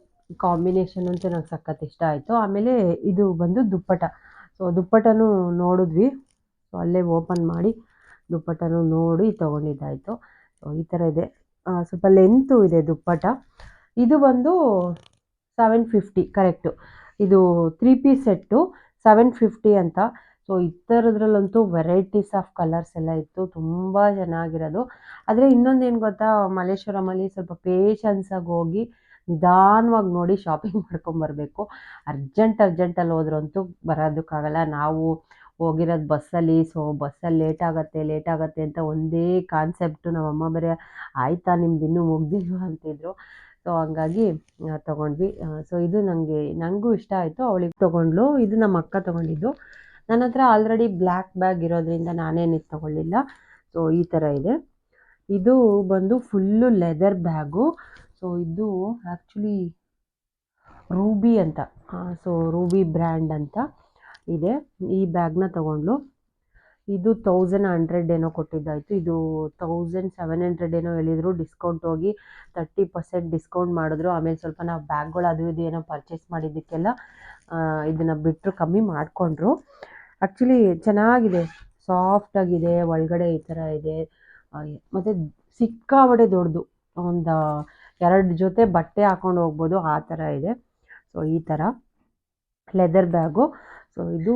ಕಾಂಬಿನೇಷನ್ ಅಂತ ನಂಗೆ ಸಖತ್ ಇಷ್ಟ ಆಯಿತು. ಆಮೇಲೆ ಇದು ಬಂದು ದುಪ್ಪಟ ಸೊ ದುಪ್ಪಟನೂ ನೋಡಿದ್ವಿ. ಸೊ ಅಲ್ಲೇ ಓಪನ್ ಮಾಡಿ ದುಪ್ಪಟನೂ ನೋಡಿ ತೊಗೊಂಡಿದ್ದಾಯಿತು. ಸೊ ಈ ಥರ ಇದೆ. ಸ್ವಲ್ಪ ಲೆಂತು ಇದೆ ದುಪ್ಪಟ ಇದು ಬಂದು ಸೆವೆನ್ ಫಿಫ್ಟಿ ಕರೆಕ್ಟು ಇದು three piece set seven fifty ಅಂತ. ಸೊ ಈ ಥರದ್ರಲ್ಲಂತೂ ವೆರೈಟೀಸ್ ಆಫ್ ಕಲರ್ಸ್ ಎಲ್ಲ ಇತ್ತು. ತುಂಬ ಚೆನ್ನಾಗಿರೋದು. ಆದರೆ ಇನ್ನೊಂದು ಏನು ಗೊತ್ತಾ? ಮಲ್ಲೇಶ್ವರಮಲ್ಲಿ ಸ್ವಲ್ಪ ಪೇಷನ್ಸಾಗಿ ಹೋಗಿ ನಿಧಾನವಾಗಿ ನೋಡಿ ಶಾಪಿಂಗ್ ಮಾಡ್ಕೊಂಬರ್ಬೇಕು ಅರ್ಜೆಂಟ್ ಅರ್ಜೆಂಟಲ್ಲಿ ಹೋದ್ರಂತೂ ಬರೋದಕ್ಕಾಗಲ್ಲ. ನಾವು ಹೋಗಿರೋದು ಬಸ್ಸಲ್ಲಿ ಸೊ ಬಸ್ಸಲ್ಲಿ ಲೇಟ್ ಆಗುತ್ತೆ ಲೇಟ್ ಆಗುತ್ತೆ ಅಂತ ಒಂದೇ ಕಾನ್ಸೆಪ್ಟು ನಮ್ಮಮ್ಮ ಬರೀ, ಆಯಿತಾ ನಿಮ್ದು ಇನ್ನೂ ಮುಗ್ದಿಲ್ವಾ? ಅಂತಿದ್ರು. ಸೊ ಹಂಗಾಗಿ ತೊಗೊಂಡ್ವಿ. ಸೊ ಇದು ನನಗೆ ನನಗೂ ಇಷ್ಟ ಆಯಿತು. ಅವಳಿಗೆ ತೊಗೊಂಡ್ಲು. ಇದು ನಮ್ಮ ಅಕ್ಕ ತೊಗೊಂಡಿದ್ದು. ನನ್ನ ಹತ್ರ ಆಲ್ರೆಡಿ ಬ್ಲ್ಯಾಕ್ ಬ್ಯಾಗ್ ಇರೋದ್ರಿಂದ ನಾನೇನು ಇದು ತೊಗೊಳ್ಳಿಲ್ಲ. ಸೊ ಈ ಥರ ಇದೆ. ಇದು ಬಂದು ಫುಲ್ಲು ಲೆದರ್ ಬ್ಯಾಗು ಸೊ ಇದು ಆ್ಯಕ್ಚುಲಿ ರೂಬಿ ಅಂತ. ಸೊ ರೂಬಿ ಬ್ರ್ಯಾಂಡ್ ಅಂತ ಇದೆ. ಈ ಬ್ಯಾಗ್ನ ತೊಗೊಂಡ್ಲು. ಇದು ತೌಸಂಡ್ ಹಂಡ್ರೆಡ್ ಏನೋ ಕೊಟ್ಟಿದ್ದಾಯಿತು. ಇದು ತೌಸಂಡ್ ಸೆವೆನ್ ಹಂಡ್ರೆಡ್ ಏನೋ ಹೇಳಿದರು. ಡಿಸ್ಕೌಂಟ್ ಹೋಗಿ ತರ್ಟಿ ಪರ್ಸೆಂಟ್ ಡಿಸ್ಕೌಂಟ್ ಮಾಡಿದ್ರು. ಆಮೇಲೆ ಸ್ವಲ್ಪ ನಾವು ಬ್ಯಾಗ್ಗಳು ಅದು ಇದು ಏನೋ ಪರ್ಚೇಸ್ ಮಾಡಿದ್ದಕ್ಕೆಲ್ಲ ಇದನ್ನು ಬಿಟ್ಟರು ಕಮ್ಮಿ ಮಾಡಿಕೊಂಡ್ರು. ಆ್ಯಕ್ಚುಲಿ ಚೆನ್ನಾಗಿದೆ. ಸಾಫ್ಟಾಗಿದೆ ಒಳಗಡೆ ಈ ಥರ ಇದೆ. ಮತ್ತು ಸಿಕ್ಕಾಬಡೆ ದೊಡ್ಡದು. ಒಂದು ಎರಡು ಜೊತೆ ಬಟ್ಟೆ ಹಾಕೊಂಡು ಹೋಗ್ಬೋದು, ಆ ಥರ ಇದೆ. ಸೊ ಈ ಥರ ಲೆದರ್ ಬ್ಯಾಗು ಸೊ ಇದು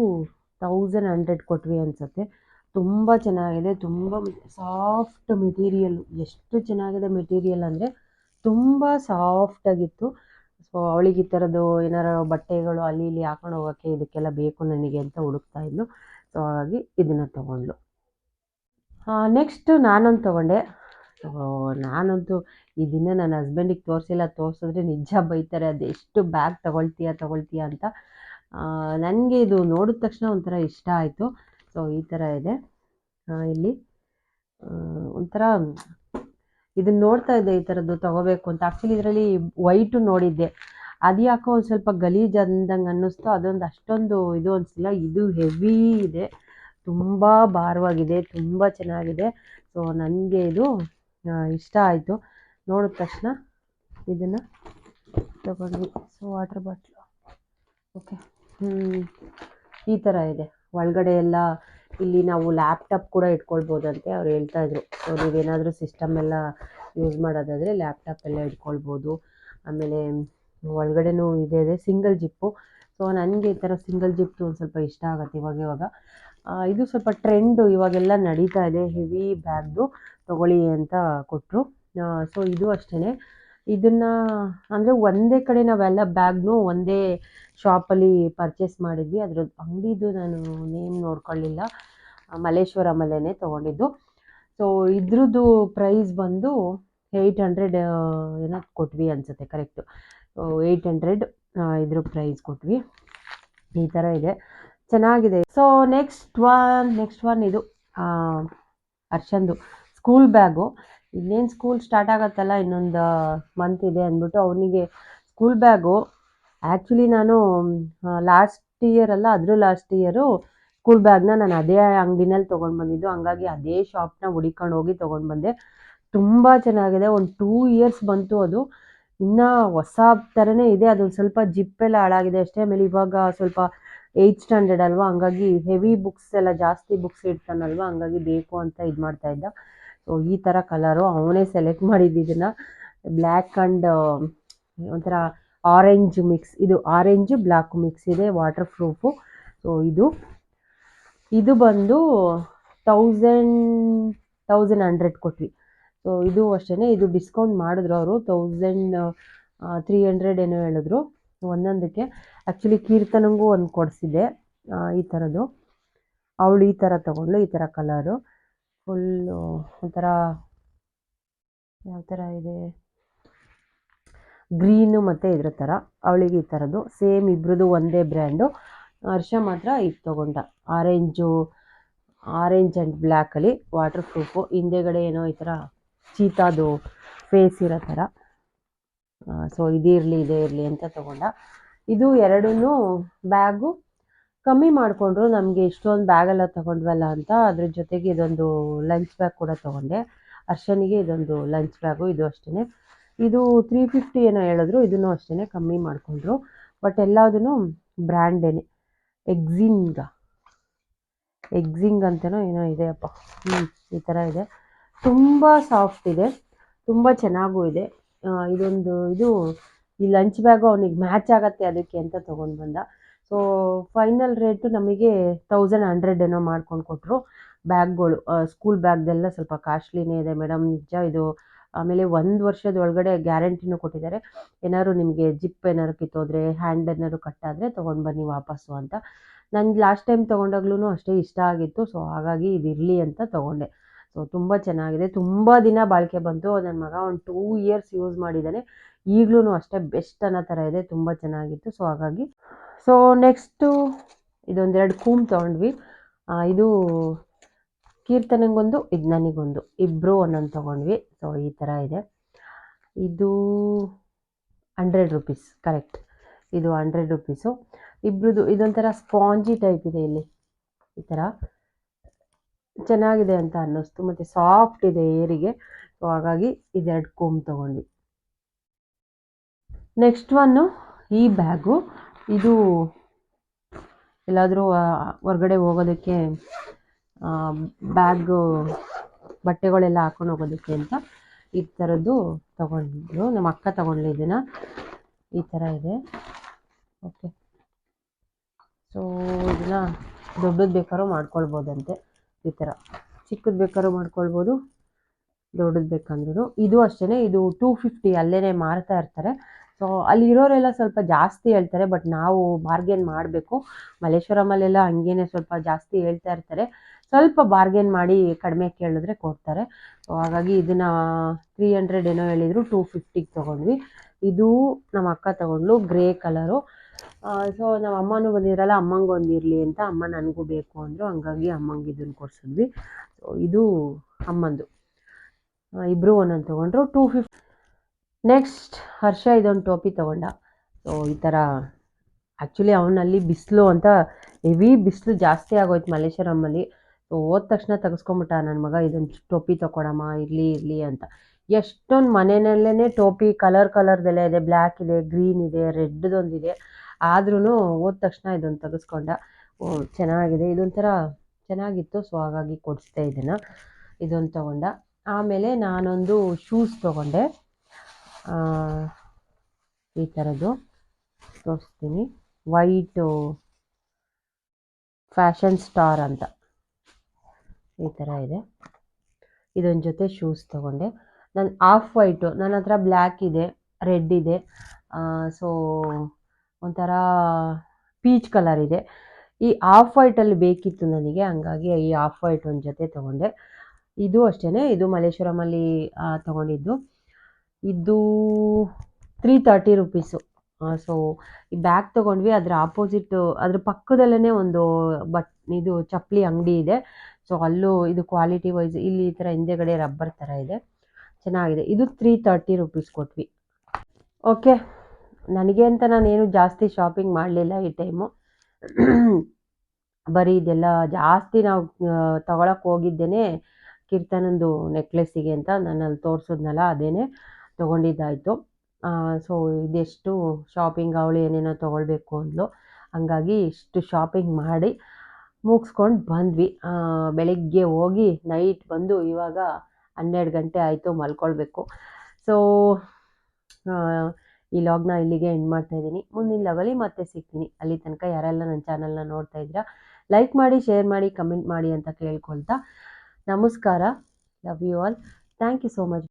ತೌಸಂಡ್ ಹಂಡ್ರೆಡ್ ಕೊಟ್ವಿ ಅನಿಸುತ್ತೆ. ತುಂಬ ಚೆನ್ನಾಗಿದೆ. ತುಂಬ ಸಾಫ್ಟ್ ಮೆಟೀರಿಯಲ್ ಎಷ್ಟು ಚೆನ್ನಾಗಿದೆ ಮೆಟೀರಿಯಲ್ ಅಂದರೆ ತುಂಬ ಸಾಫ್ಟಾಗಿತ್ತು ಸೊ ಅವಳಿಗೆ ಈ ಥರದ್ದು ಏನಾರು ಬಟ್ಟೆಗಳು ಅಲ್ಲಿ ಇಲ್ಲಿ ಹಾಕೊಂಡು ಹೋಗೋಕ್ಕೆ ಇದಕ್ಕೆಲ್ಲ ಬೇಕು ನನಗೆ ಅಂತ ಹುಡುಕ್ತಾ ಇದ್ಲು. ಸೊ ಹಾಗಾಗಿ ಇದನ್ನು ತೊಗೊಂಡ್ಲು ನೆಕ್ಸ್ಟು ನಾನೊಂದು ತೊಗೊಂಡೆ. ನಾನಂತೂ ಈ ದಿನ ನನ್ನ ಹಸ್ಬೆಂಡಿಗೆ ತೋರಿಸಿಲ್ಲ. ತೋರಿಸಿದ್ರೆ ನಿಜ ಬೈತಾರೆ. ಅದೆಷ್ಟು ಬ್ಯಾಗ್ ತೊಗೊಳ್ತೀಯ ತೊಗೊಳ್ತೀಯ ಅಂತ. ನನಗೆ ಇದು ನೋಡಿದ ತಕ್ಷಣ ಒಂಥರ ಇಷ್ಟ ಆಯಿತು. ಸೊ ಈ ಥರ ಇದೆ. ಇಲ್ಲಿ ಒಂಥರ ಇದನ್ನ ನೋಡ್ತಾ ಇದ್ದೆ ಈ ಥರದ್ದು ತಗೋಬೇಕು ಅಂತ. ಆ್ಯಕ್ಚುಲಿ ಇದರಲ್ಲಿ ವೈಟು ನೋಡಿದ್ದೆ. ಅದು ಯಾಕೋ ಒಂದು ಸ್ವಲ್ಪ ಗಲೀಜು ಅಂದಂಗೆ ಅನ್ನಿಸ್ತು. ಅದೊಂದು ಅಷ್ಟೊಂದು ಇದು ಅನಿಸಿಲ್ಲ. ಇದು ಹೆವಿ ಇದೆ. ತುಂಬ ಭಾರವಾಗಿದೆ. ತುಂಬ ಚೆನ್ನಾಗಿದೆ. ಸೊ ನನಗೆ ಇದು ಇಷ್ಟ ಆಯಿತು. ನೋಡಿದ ತಕ್ಷಣ ಇದನ್ನು ತಗೊಂಡ್ವಿ. ಸೊ ವಾಟರ್ ಬಾಟ್ಲು ಓಕೆ ಈ ಥರ ಇದೆ. ಒಳಗಡೆ ಎಲ್ಲ ಇಲ್ಲಿ ನಾವು ಲ್ಯಾಪ್ಟಾಪ್ ಕೂಡ ಇಟ್ಕೊಳ್ಬೋದಂತೆ ಅವ್ರು ಹೇಳ್ತಾ ಇದ್ರು. ಸೊ ನೀವೇನಾದರೂ ಸಿಸ್ಟಮ್ ಎಲ್ಲ ಯೂಸ್ ಮಾಡೋದಾದರೆ ಲ್ಯಾಪ್ಟಾಪ್ ಎಲ್ಲ ಇಟ್ಕೊಳ್ಬೋದು. ಆಮೇಲೆ ಒಳಗಡೆನೂ ಇದೆ ಇದೆ ಸಿಂಗಲ್ ಜಿಪ್ಪು ಸೊ ನನಗೆ ಈ ಥರ ಸಿಂಗಲ್ ಜಿಪ್ಪು ಒಂದು ಸ್ವಲ್ಪ ಇಷ್ಟ ಆಗುತ್ತೆ ಇವಾಗ ಇವಾಗ. ಇದು ಸ್ವಲ್ಪ ಟ್ರೆಂಡು ಇವಾಗೆಲ್ಲ ನಡೀತಾ ಇದೆ ಹೆವಿ ಬ್ಯಾಗ್ದು ತೊಗೊಳ್ಳಿ ಅಂತ ಕೊಟ್ಟರು ಸೊ ಇದು ಅಷ್ಟೇ ಇದನ್ನು ಅಂದರೆ ಒಂದೇ ಕಡೆ ನಾವೆಲ್ಲ ಬ್ಯಾಗ್ನೂ ಒಂದೇ ಶಾಪಲ್ಲಿ ಪರ್ಚೇಸ್ ಮಾಡಿದ್ವಿ. ಅದ್ರ ಅಂಗಡಿದು ನಾನು ನೇಮ್ ನೋಡ್ಕೊಳ್ಳಿಲ್ಲ. ಮಲ್ಲೇಶ್ವರಮಲ್ಲೇ ತೊಗೊಂಡಿದ್ದು. ಸೊ ಇದ್ರದ್ದು ಪ್ರೈಸ್ ಬಂದು ಏಯ್ಟ್ ಹಂಡ್ರೆಡ್ ಏನೋ ಕೊಟ್ವಿ ಅನಿಸುತ್ತೆ ಕರೆಕ್ಟು ಏಯ್ಟ್ ಹಂಡ್ರೆಡ್ ಇದ್ರ ಪ್ರೈಸ್ ಕೊಟ್ವಿ. ಈ ಥರ ಇದೆ. ಚೆನ್ನಾಗಿದೆ. So next one next one ಇದು ಹರ್ಷಂದು ಸ್ಕೂಲ್ ಬ್ಯಾಗು ಇನ್ನೇನು ಸ್ಕೂಲ್ ಸ್ಟಾರ್ಟ್ ಆಗತ್ತಲ್ಲ, ಇನ್ನೊಂದು ಮಂತ್ ಇದೆ ಅಂದ್ಬಿಟ್ಟು ಅವನಿಗೆ ಸ್ಕೂಲ್ ಬ್ಯಾಗು ಆ್ಯಕ್ಚುಲಿ ನಾನು ಲಾಸ್ಟ್ ಇಯರ್ ಅಲ್ಲ, ಅದ್ರ ಲಾಸ್ಟ್ ಇಯರು ಸ್ಕೂಲ್ ಬ್ಯಾಗ್ನ ನಾನು ಅದೇ ಅಂಗಡಿನಲ್ಲಿ ತೊಗೊಂಡು ಬಂದಿದ್ದು, ಹಂಗಾಗಿ ಅದೇ ಶಾಪ್ನ ಹುಡಿಕೊಂಡು ಹೋಗಿ ತೊಗೊಂಡು ಬಂದೆ. ತುಂಬ ಚೆನ್ನಾಗಿದೆ, ಒಂದು ಟೂ ಇಯರ್ಸ್ ಬಂತು ಅದು. ಇನ್ನೂ ಹೊಸ ಥರನೇ ಇದೆ ಅದು ಸ್ವಲ್ಪ ಜಿಪ್ಪೆಲ್ಲ ಹಾಳಾಗಿದೆ ಅಷ್ಟೇ, ಆಮೇಲೆ ಇವಾಗ ಸ್ವಲ್ಪ ಏಯ್ತ್ ಸ್ಟ್ಯಾಂಡರ್ಡ್ ಅಲ್ವಾ, ಹಂಗಾಗಿ ಹೆವಿ ಬುಕ್ಸ್ ಎಲ್ಲ ಜಾಸ್ತಿ ಬುಕ್ಸ್ ಇಡ್ತಾನಲ್ವಾ, ಹಂಗಾಗಿ ಬೇಕು ಅಂತ ಇದು ಮಾಡ್ತಾ ಇದ್ದ. ಸೊ ಈ ಥರ ಕಲರು ಅವನೇ ಸೆಲೆಕ್ಟ್ ಮಾಡಿದ್ದು ಇದನ್ನು. ಬ್ಲ್ಯಾಕ್ ಆ್ಯಂಡ್ ಒಂಥರ ಆರೆಂಜ್ ಮಿಕ್ಸ್ ಇದು ಆರೆಂಜು ಬ್ಲ್ಯಾಕ್ ಮಿಕ್ಸ್ ಇದೆ ವಾಟರ್ ಪ್ರೂಫು ಸೊ ಇದು ಇದು ಬಂದು ತೌಸಂಡ್ ತೌಸಂಡ್ ಹಂಡ್ರೆಡ್ ಕೊಟ್ವಿ. ಸೊ ಇದು ಅಷ್ಟೇ ಇದು ಡಿಸ್ಕೌಂಟ್ ಮಾಡಿದ್ರು ಅವರು. ತೌಸಂಡ್ ತ್ರೀ ಹಂಡ್ರೆಡ್ ಏನೋ ಹೇಳಿದ್ರು. ಒಂದೊಂದಕ್ಕೆ. ಆ್ಯಕ್ಚುಲಿ ಕೀರ್ತನಂಗೂ ಒಂದು ಕೊಡಿಸಿದ್ದೆ ಈ ಥರದ್ದು ಅವಳು ಈ ಥರ ತೊಗೊಂಡ್ಲು ಈ ಥರ ಕಲರು ಫುಲ್ಲು ಒಂಥರ ಯಾವ ಥರ ಇದೆ? ಗ್ರೀನು ಮತ್ತು ಇದ್ರ ಥರ ಅವಳಿಗೆ ಈ ಥರದ್ದು ಸೇಮ್ ಇಬ್ರದ್ದು ಒಂದೇ ಬ್ರ್ಯಾಂಡು. ಹರ್ಷ ಮಾತ್ರ ಇದು ತೊಗೊಂಡ. ಆರೆಂಜು, ಆರೆಂಜ್ ಆ್ಯಂಡ್ ಬ್ಲ್ಯಾಕಲ್ಲಿ ವಾಟರ್ ಪ್ರೂಫು. ಹಿಂದೆಗಡೆ ಏನೋ ಈ ಥರ ಚೀತಾದು ಫೇಸ್ ಇರೋ ಥರ ಸೊ ಇದಿರಲಿ ಇದೇ ಇರಲಿ ಅಂತ ತೊಗೊಂಡ. ಇದು ಎರಡೂ ಬ್ಯಾಗು ಕಮ್ಮಿ ಮಾಡಿಕೊಂಡ್ರು ನಮಗೆ ಇಷ್ಟೊಂದು ಬ್ಯಾಗೆಲ್ಲ ತೊಗೊಂಡ್ವಲ್ಲ ಅಂತ, ಅದ್ರ ಜೊತೆಗೆ ಇದೊಂದು ಲಂಚ್ ಬ್ಯಾಗ್ ಕೂಡ ತೊಗೊಂಡೆ. ಅರ್ಶನಿಗೆ ಇದೊಂದು ಲಂಚ್ ಬ್ಯಾಗು ಇದು ಅಷ್ಟೇ ಇದು ತ್ರೀ ಫಿಫ್ಟಿ ಏನೋ ಹೇಳಿದ್ರು, ಇದನ್ನು ಅಷ್ಟೇ ಕಮ್ಮಿ ಮಾಡಿಕೊಂಡ್ರು. ಬಟ್ ಎಲ್ಲದೂ ಬ್ರ್ಯಾಂಡೇನೆ ಎಕ್ಸಿಂಗ ಎಕ್ಸಿಂಗ್ ಅಂತನೋ ಏನೋ ಇದೆಯಪ್ಪ ಹ್ಞೂ ಈ ಥರ ಇದೆ. ತುಂಬ ಸಾಫ್ಟ್ ಇದೆ. ತುಂಬ ಚೆನ್ನಾಗೂ ಇದೆ. ಇದೊಂದು, ಇದು ಈ ಲಂಚ್ ಬ್ಯಾಗು ಅವನಿಗೆ ಮ್ಯಾಚ್ ಆಗತ್ತೆ ಅದಕ್ಕೆ ಅಂತ ತೊಗೊಂಡು ಬಂದ. ಸೊ ಫೈನಲ್ ರೇಟು ನಮಗೆ ತೌಸಂಡ್ ಹಂಡ್ರೆಡ್ ಏನೋ ಮಾಡ್ಕೊಂಡು ಕೊಟ್ಟರು ಬ್ಯಾಗ್ಗಳು ಸ್ಕೂಲ್ ಬ್ಯಾಗ್ದೆಲ್ಲ ಸ್ವಲ್ಪ ಕಾಸ್ಟ್ಲಿನೇ ಇದೆ ಮೇಡಮ್ ನಿಜ ಇದು, ಆಮೇಲೆ ಒಂದು ವರ್ಷದ ಒಳಗಡೆ ಗ್ಯಾರಂಟಿನೂ ಕೊಟ್ಟಿದ್ದಾರೆ. ಏನಾದ್ರು ನಿಮಗೆ ಜಿಪ್ ಏನಾದ್ರು ಕಿತ್ತೋದ್ರೆ ಹ್ಯಾಂಡ್ ಏನಾದ್ರು ಕಟ್ಟಾದರೆ ತೊಗೊಂಡು ಬನ್ನಿ ವಾಪಸ್ಸು ಅಂತ. ನಾನು ಲಾಸ್ಟ್ ಟೈಮ್ ತೊಗೊಂಡಾಗ್ಲೂ ಅಷ್ಟೇ ಇಷ್ಟ ಆಗಿತ್ತು. ಸೊ ಹಾಗಾಗಿ ಇದು ಇರಲಿ ಅಂತ ತೊಗೊಂಡೆ. ಸೊ ತುಂಬ ಚೆನ್ನಾಗಿದೆ. ತುಂಬ ದಿನ ಬಾಳಿಕೆ ಬಂತು. ನನ್ನ ಮಗ ಒಂದು ಟೂ ಇಯರ್ಸ್ ಯೂಸ್ ಮಾಡಿದ್ದಾನೆ. ಈಗಲೂ ಅಷ್ಟೇ ಬೆಸ್ಟ್ ಅನ್ನೋ ಥರ ಇದೆ. ತುಂಬ ಚೆನ್ನಾಗಿತ್ತು. ಸೊ ಹಾಗಾಗಿ ಸೊ ನೆಕ್ಸ್ಟು ಇದೊಂದೆರಡು ಕೂಮ್ ತೊಗೊಂಡ್ವಿ. ಇದು ಕೀರ್ತನೆಗೊಂದು, ಇದು ನನಗೊಂದು. ಇಬ್ಬರು ಒಂದೊಂದು ತೊಗೊಂಡ್ವಿ. ಸೊ ಈ ಥರ ಇದೆ. ಇದು ಹಂಡ್ರೆಡ್ ರುಪೀಸ್ ಕರೆಕ್ಟ್ ಇದು ಹಂಡ್ರೆಡ್ ರುಪೀಸು ಇಬ್ರದ್ದು ಇದೊಂಥರ ಸ್ಪಾಂಜಿ ಟೈಪ್ ಇದೆ ಇಲ್ಲಿ. ಈ ಥರ ಚೆನ್ನಾಗಿದೆ ಅಂತ ಅನ್ನಿಸ್ತು. ಮತ್ತು ಸಾಫ್ಟ್ ಇದೆ ಏರಿಗೆ. ಸೊ ಹಾಗಾಗಿ ಇದೆರಡು ಕೋಮ್ ತೊಗೊಂಡ್ವಿ. ನೆಕ್ಸ್ಟ್ ಒನ್ನು ಈ ಬ್ಯಾಗು ಇದು ಎಲ್ಲಾದರೂ ಹೊರ್ಗಡೆ ಹೋಗೋದಕ್ಕೆ ಬ್ಯಾಗು ಬಟ್ಟೆಗಳೆಲ್ಲ ಹಾಕೊಂಡು ಹೋಗೋದಕ್ಕೆ ಅಂತ ಈ ಥರದ್ದು ತೊಗೊಂಡು ನಮ್ಮ ಅಕ್ಕ ತೊಗೊಂಡ್ಲಿ ಇದನ್ನು. ಈ ಥರ ಇದೆ. ಓಕೆ ಸೊ ಇದನ್ನು ದೊಡ್ಡದು ಬೇಕಾದ್ರೂ ಮಾಡ್ಕೊಳ್ಬೋದಂತೆ. ಈ ಥರ. ಚಿಕ್ಕದು ಬೇಕಾದ್ರೂ ಮಾಡ್ಕೊಳ್ಬೋದು, ದೊಡ್ಡದು ಬೇಕಂದ್ರೂ ಇದು ಅಷ್ಟೇ ಇದು ಟೂ ಫಿಫ್ಟಿ ಅಲ್ಲೇ ಮಾರ್ತಾ ಇರ್ತಾರೆ. ಸೊ ಅಲ್ಲಿರೋರೆಲ್ಲ ಸ್ವಲ್ಪ ಜಾಸ್ತಿ ಹೇಳ್ತಾರೆ ಬಟ್ ನಾವು ಬಾರ್ಗೇನ್ ಮಾಡಬೇಕು. ಮಲ್ಲೇಶ್ವರಮಲ್ಲೆಲ್ಲ ಹಂಗೇನೆ ಸ್ವಲ್ಪ ಜಾಸ್ತಿ ಹೇಳ್ತಾ ಇರ್ತಾರೆ. ಸ್ವಲ್ಪ ಬಾರ್ಗೇನ್ ಮಾಡಿ ಕಡಿಮೆ ಕೇಳಿದ್ರೆ ಕೊಡ್ತಾರೆ. ಸೊ ಹಾಗಾಗಿ ಇದನ್ನು ತ್ರೀ ಹಂಡ್ರೆಡ್ ಏನೋ ಹೇಳಿದ್ರು ಟೂ ಫಿಫ್ಟಿಗೆ ತೊಗೊಂಡ್ವಿ. ಇದು ನಮ್ಮ ಅಕ್ಕ ತೊಗೊಂಡ್ಲು ಗ್ರೇ ಕಲರು ಸೊ ನಮ್ಮ ಅಮ್ಮನೂ ಬಂದಿರಲ್ಲ ಅಮ್ಮಂಗೆ ಒಂದಿರಲಿ ಅಂತ ಅಮ್ಮ ನನಗೂ ಬೇಕು ಅಂದರು, ಹಂಗಾಗಿ ಅಮ್ಮಂಗೆ ಇದನ್ನು ಕೊಡ್ಸಿದ್ವಿ. ಸೊ ಇದು ಅಮ್ಮಂದು. ಇಬ್ಬರು ಒಂದೊಂದು ತೊಗೊಂಡ್ರು ಟೂ ಫಿಫ್ಟಿ ನೆಕ್ಸ್ಟ್ ಹರ್ಷ ಇದೊಂದು ಟೋಪಿ ತೊಗೊಂಡ. ಸೊ ಈ ಥರ ಆ್ಯಕ್ಚುಲಿ ಅವನಲ್ಲಿ ಬಿಸಿಲು ಅಂತ ಹೆವಿ ಬಿಸಿಲು ಜಾಸ್ತಿ ಆಗೋಯ್ತು ಮಲ್ಲೇಶ್ವರಮಲ್ಲಿ ಸೊ ಹೋದ ತಕ್ಷಣ ತೆಗೆಸ್ಕೊಂಬಿಟ್ಟ ನನ್ನ ಮಗ, ಇದೊಂದು ಟೋಪಿ ತೊಗೊಳಮ್ಮ ಇರಲಿ ಇರಲಿ ಅಂತ. ಎಷ್ಟೊಂದು ಮನೆಯಲ್ಲೇ ಟೋಪಿ ಕಲರ್ ಕಲರ್ದೆಲ್ಲ ಇದೆ. ಬ್ಲ್ಯಾಕ್ ಇದೆ ಗ್ರೀನ್ ಇದೆ ರೆಡ್ದೊಂದಿದೆ ಆದ್ರೂ ಹೋದ ತಕ್ಷಣ ಇದೊಂದು ತೆಗೆಸ್ಕೊಂಡ. ಚೆನ್ನಾಗಿದೆ. ಇದೊಂಥರ ಚೆನ್ನಾಗಿತ್ತು. ಸೊ ಹಾಗಾಗಿ ಕೊಡಿಸ್ದೆ ಇದನ್ನು ಇದೊಂದು ತೊಗೊಂಡ. ಆಮೇಲೆ ನಾನೊಂದು ಶೂಸ್ ತೊಗೊಂಡೆ. ಈ ಥರದ್ದು ತೋರಿಸ್ತೀನಿ. ವೈಟು ಫ್ಯಾಷನ್ ಸ್ಟಾರ್ ಅಂತ ಈ ಥರ ಇದೆ. ಇದೊಂದು ಜೊತೆ ಶೂಸ್ ತೊಗೊಂಡೆ. ನಾನು ಆಫ್ ವೈಟು ನನ್ನ ಹತ್ರ ಬ್ಲ್ಯಾಕ್ ಇದೆ ರೆಡ್ ಇದೆ. ಸೊ ಒಂಥರ ಪೀಚ್ ಕಲರ್ ಇದೆ. ಈ ಆಫ್ ವೈಟಲ್ಲಿ ಬೇಕಿತ್ತು ನನಗೆ, ಹಂಗಾಗಿ ಈ ಆಫ್ ವೈಟ್ ಒಂದು ಜೊತೆ ತೊಗೊಂಡೆ. ಇದು ಅಷ್ಟೇ ಇದು ಮಲ್ಲೇಶ್ವರಮಲ್ಲಿ ತಗೊಂಡಿದ್ದು ತೊಗೊಂಡಿದ್ದು. ಇದು ತ್ರೀ ತರ್ಟಿ ರುಪೀಸು ಸೊ ಈ ಬ್ಯಾಗ್ ತೊಗೊಂಡ್ವಿ, ಅದರ ಆಪೋಸಿಟ್ ಅದ್ರ ಪಕ್ಕದಲ್ಲೇ ಒಂದು ಬಟ್, ಇದು ಚಪ್ಪಲಿ ಅಂಗಡಿ ಇದೆ. ಸೊ ಅಲ್ಲೂ ಇದು ಕ್ವಾಲಿಟಿ ವೈಸ್ ಇಲ್ಲಿ ಈ ಥರ ಹಿಂದೆಗಡೆ ರಬ್ಬರ್ ಥರ ಇದೆ. ಚೆನ್ನಾಗಿದೆ. ಇದು ತ್ರೀ ತರ್ಟಿ ರುಪೀಸ್ ಕೊಟ್ವಿ. ಓಕೆ ನನಗೆ ಅಂತ ನಾನೇನು ಜಾಸ್ತಿ ಶಾಪಿಂಗ್ ಮಾಡಲಿಲ್ಲ ಈ ಟೈಮು ಬರೀ ಇದೆಲ್ಲ ಜಾಸ್ತಿ ನಾವು ತಗೊಳಕ್ಕೆ ಹೋಗಿದ್ದೇನೆ. ಕೀರ್ತನಂದು ನೆಕ್ಲೆಸ್ಸಿಗೆ ಅಂತ ನಾನು ಅಲ್ಲಿ ತೋರಿಸಿದ್ನಲ್ಲ, ಅದೇನೆ. ತೊಗೊಂಡಿದ್ದಾಯಿತು. ಸೊ ಇದೆಷ್ಟು ಶಾಪಿಂಗ್ ಅವಳು ಏನೇನೋ ತೊಗೊಳ್ಬೇಕು ಅಂದ್ಲು. ಹಂಗಾಗಿ ಇಷ್ಟು ಶಾಪಿಂಗ್ ಮಾಡಿ ಮುಗಿಸ್ಕೊಂಡು ಬಂದ್ವಿ. ಬೆಳಗ್ಗೆ ಹೋಗಿ ನೈಟ್ ಬಂದು ಇವಾಗ ಹನ್ನೆರಡು ಗಂಟೆ ಆಯಿತು ಮಲ್ಕೊಳ್ಬೇಕು. ಸೊ ಈ ಲಾಗ್ನ ಇಲ್ಲಿಗೆ ಎಂಡ್ ಮಾಡ್ತಾ ಇದ್ದೀನಿ. ಮುಂದಿನ ಲಾಗಲ್ಲಿ ಮತ್ತೆ ಸಿಗ್ತೀನಿ. ಅಲ್ಲಿ ತನಕ ಯಾರೆಲ್ಲ ನನ್ನ ಚಾನಲ್ನ ನೋಡ್ತಾ ಇದ್ದೀರಾ ಲೈಕ್ ಮಾಡಿ ಶೇರ್ ಮಾಡಿ ಕಮೆಂಟ್ ಮಾಡಿ ಅಂತ ಕೇಳ್ಕೊಳ್ತಾ ನಮಸ್ಕಾರ. Love you all thank you so much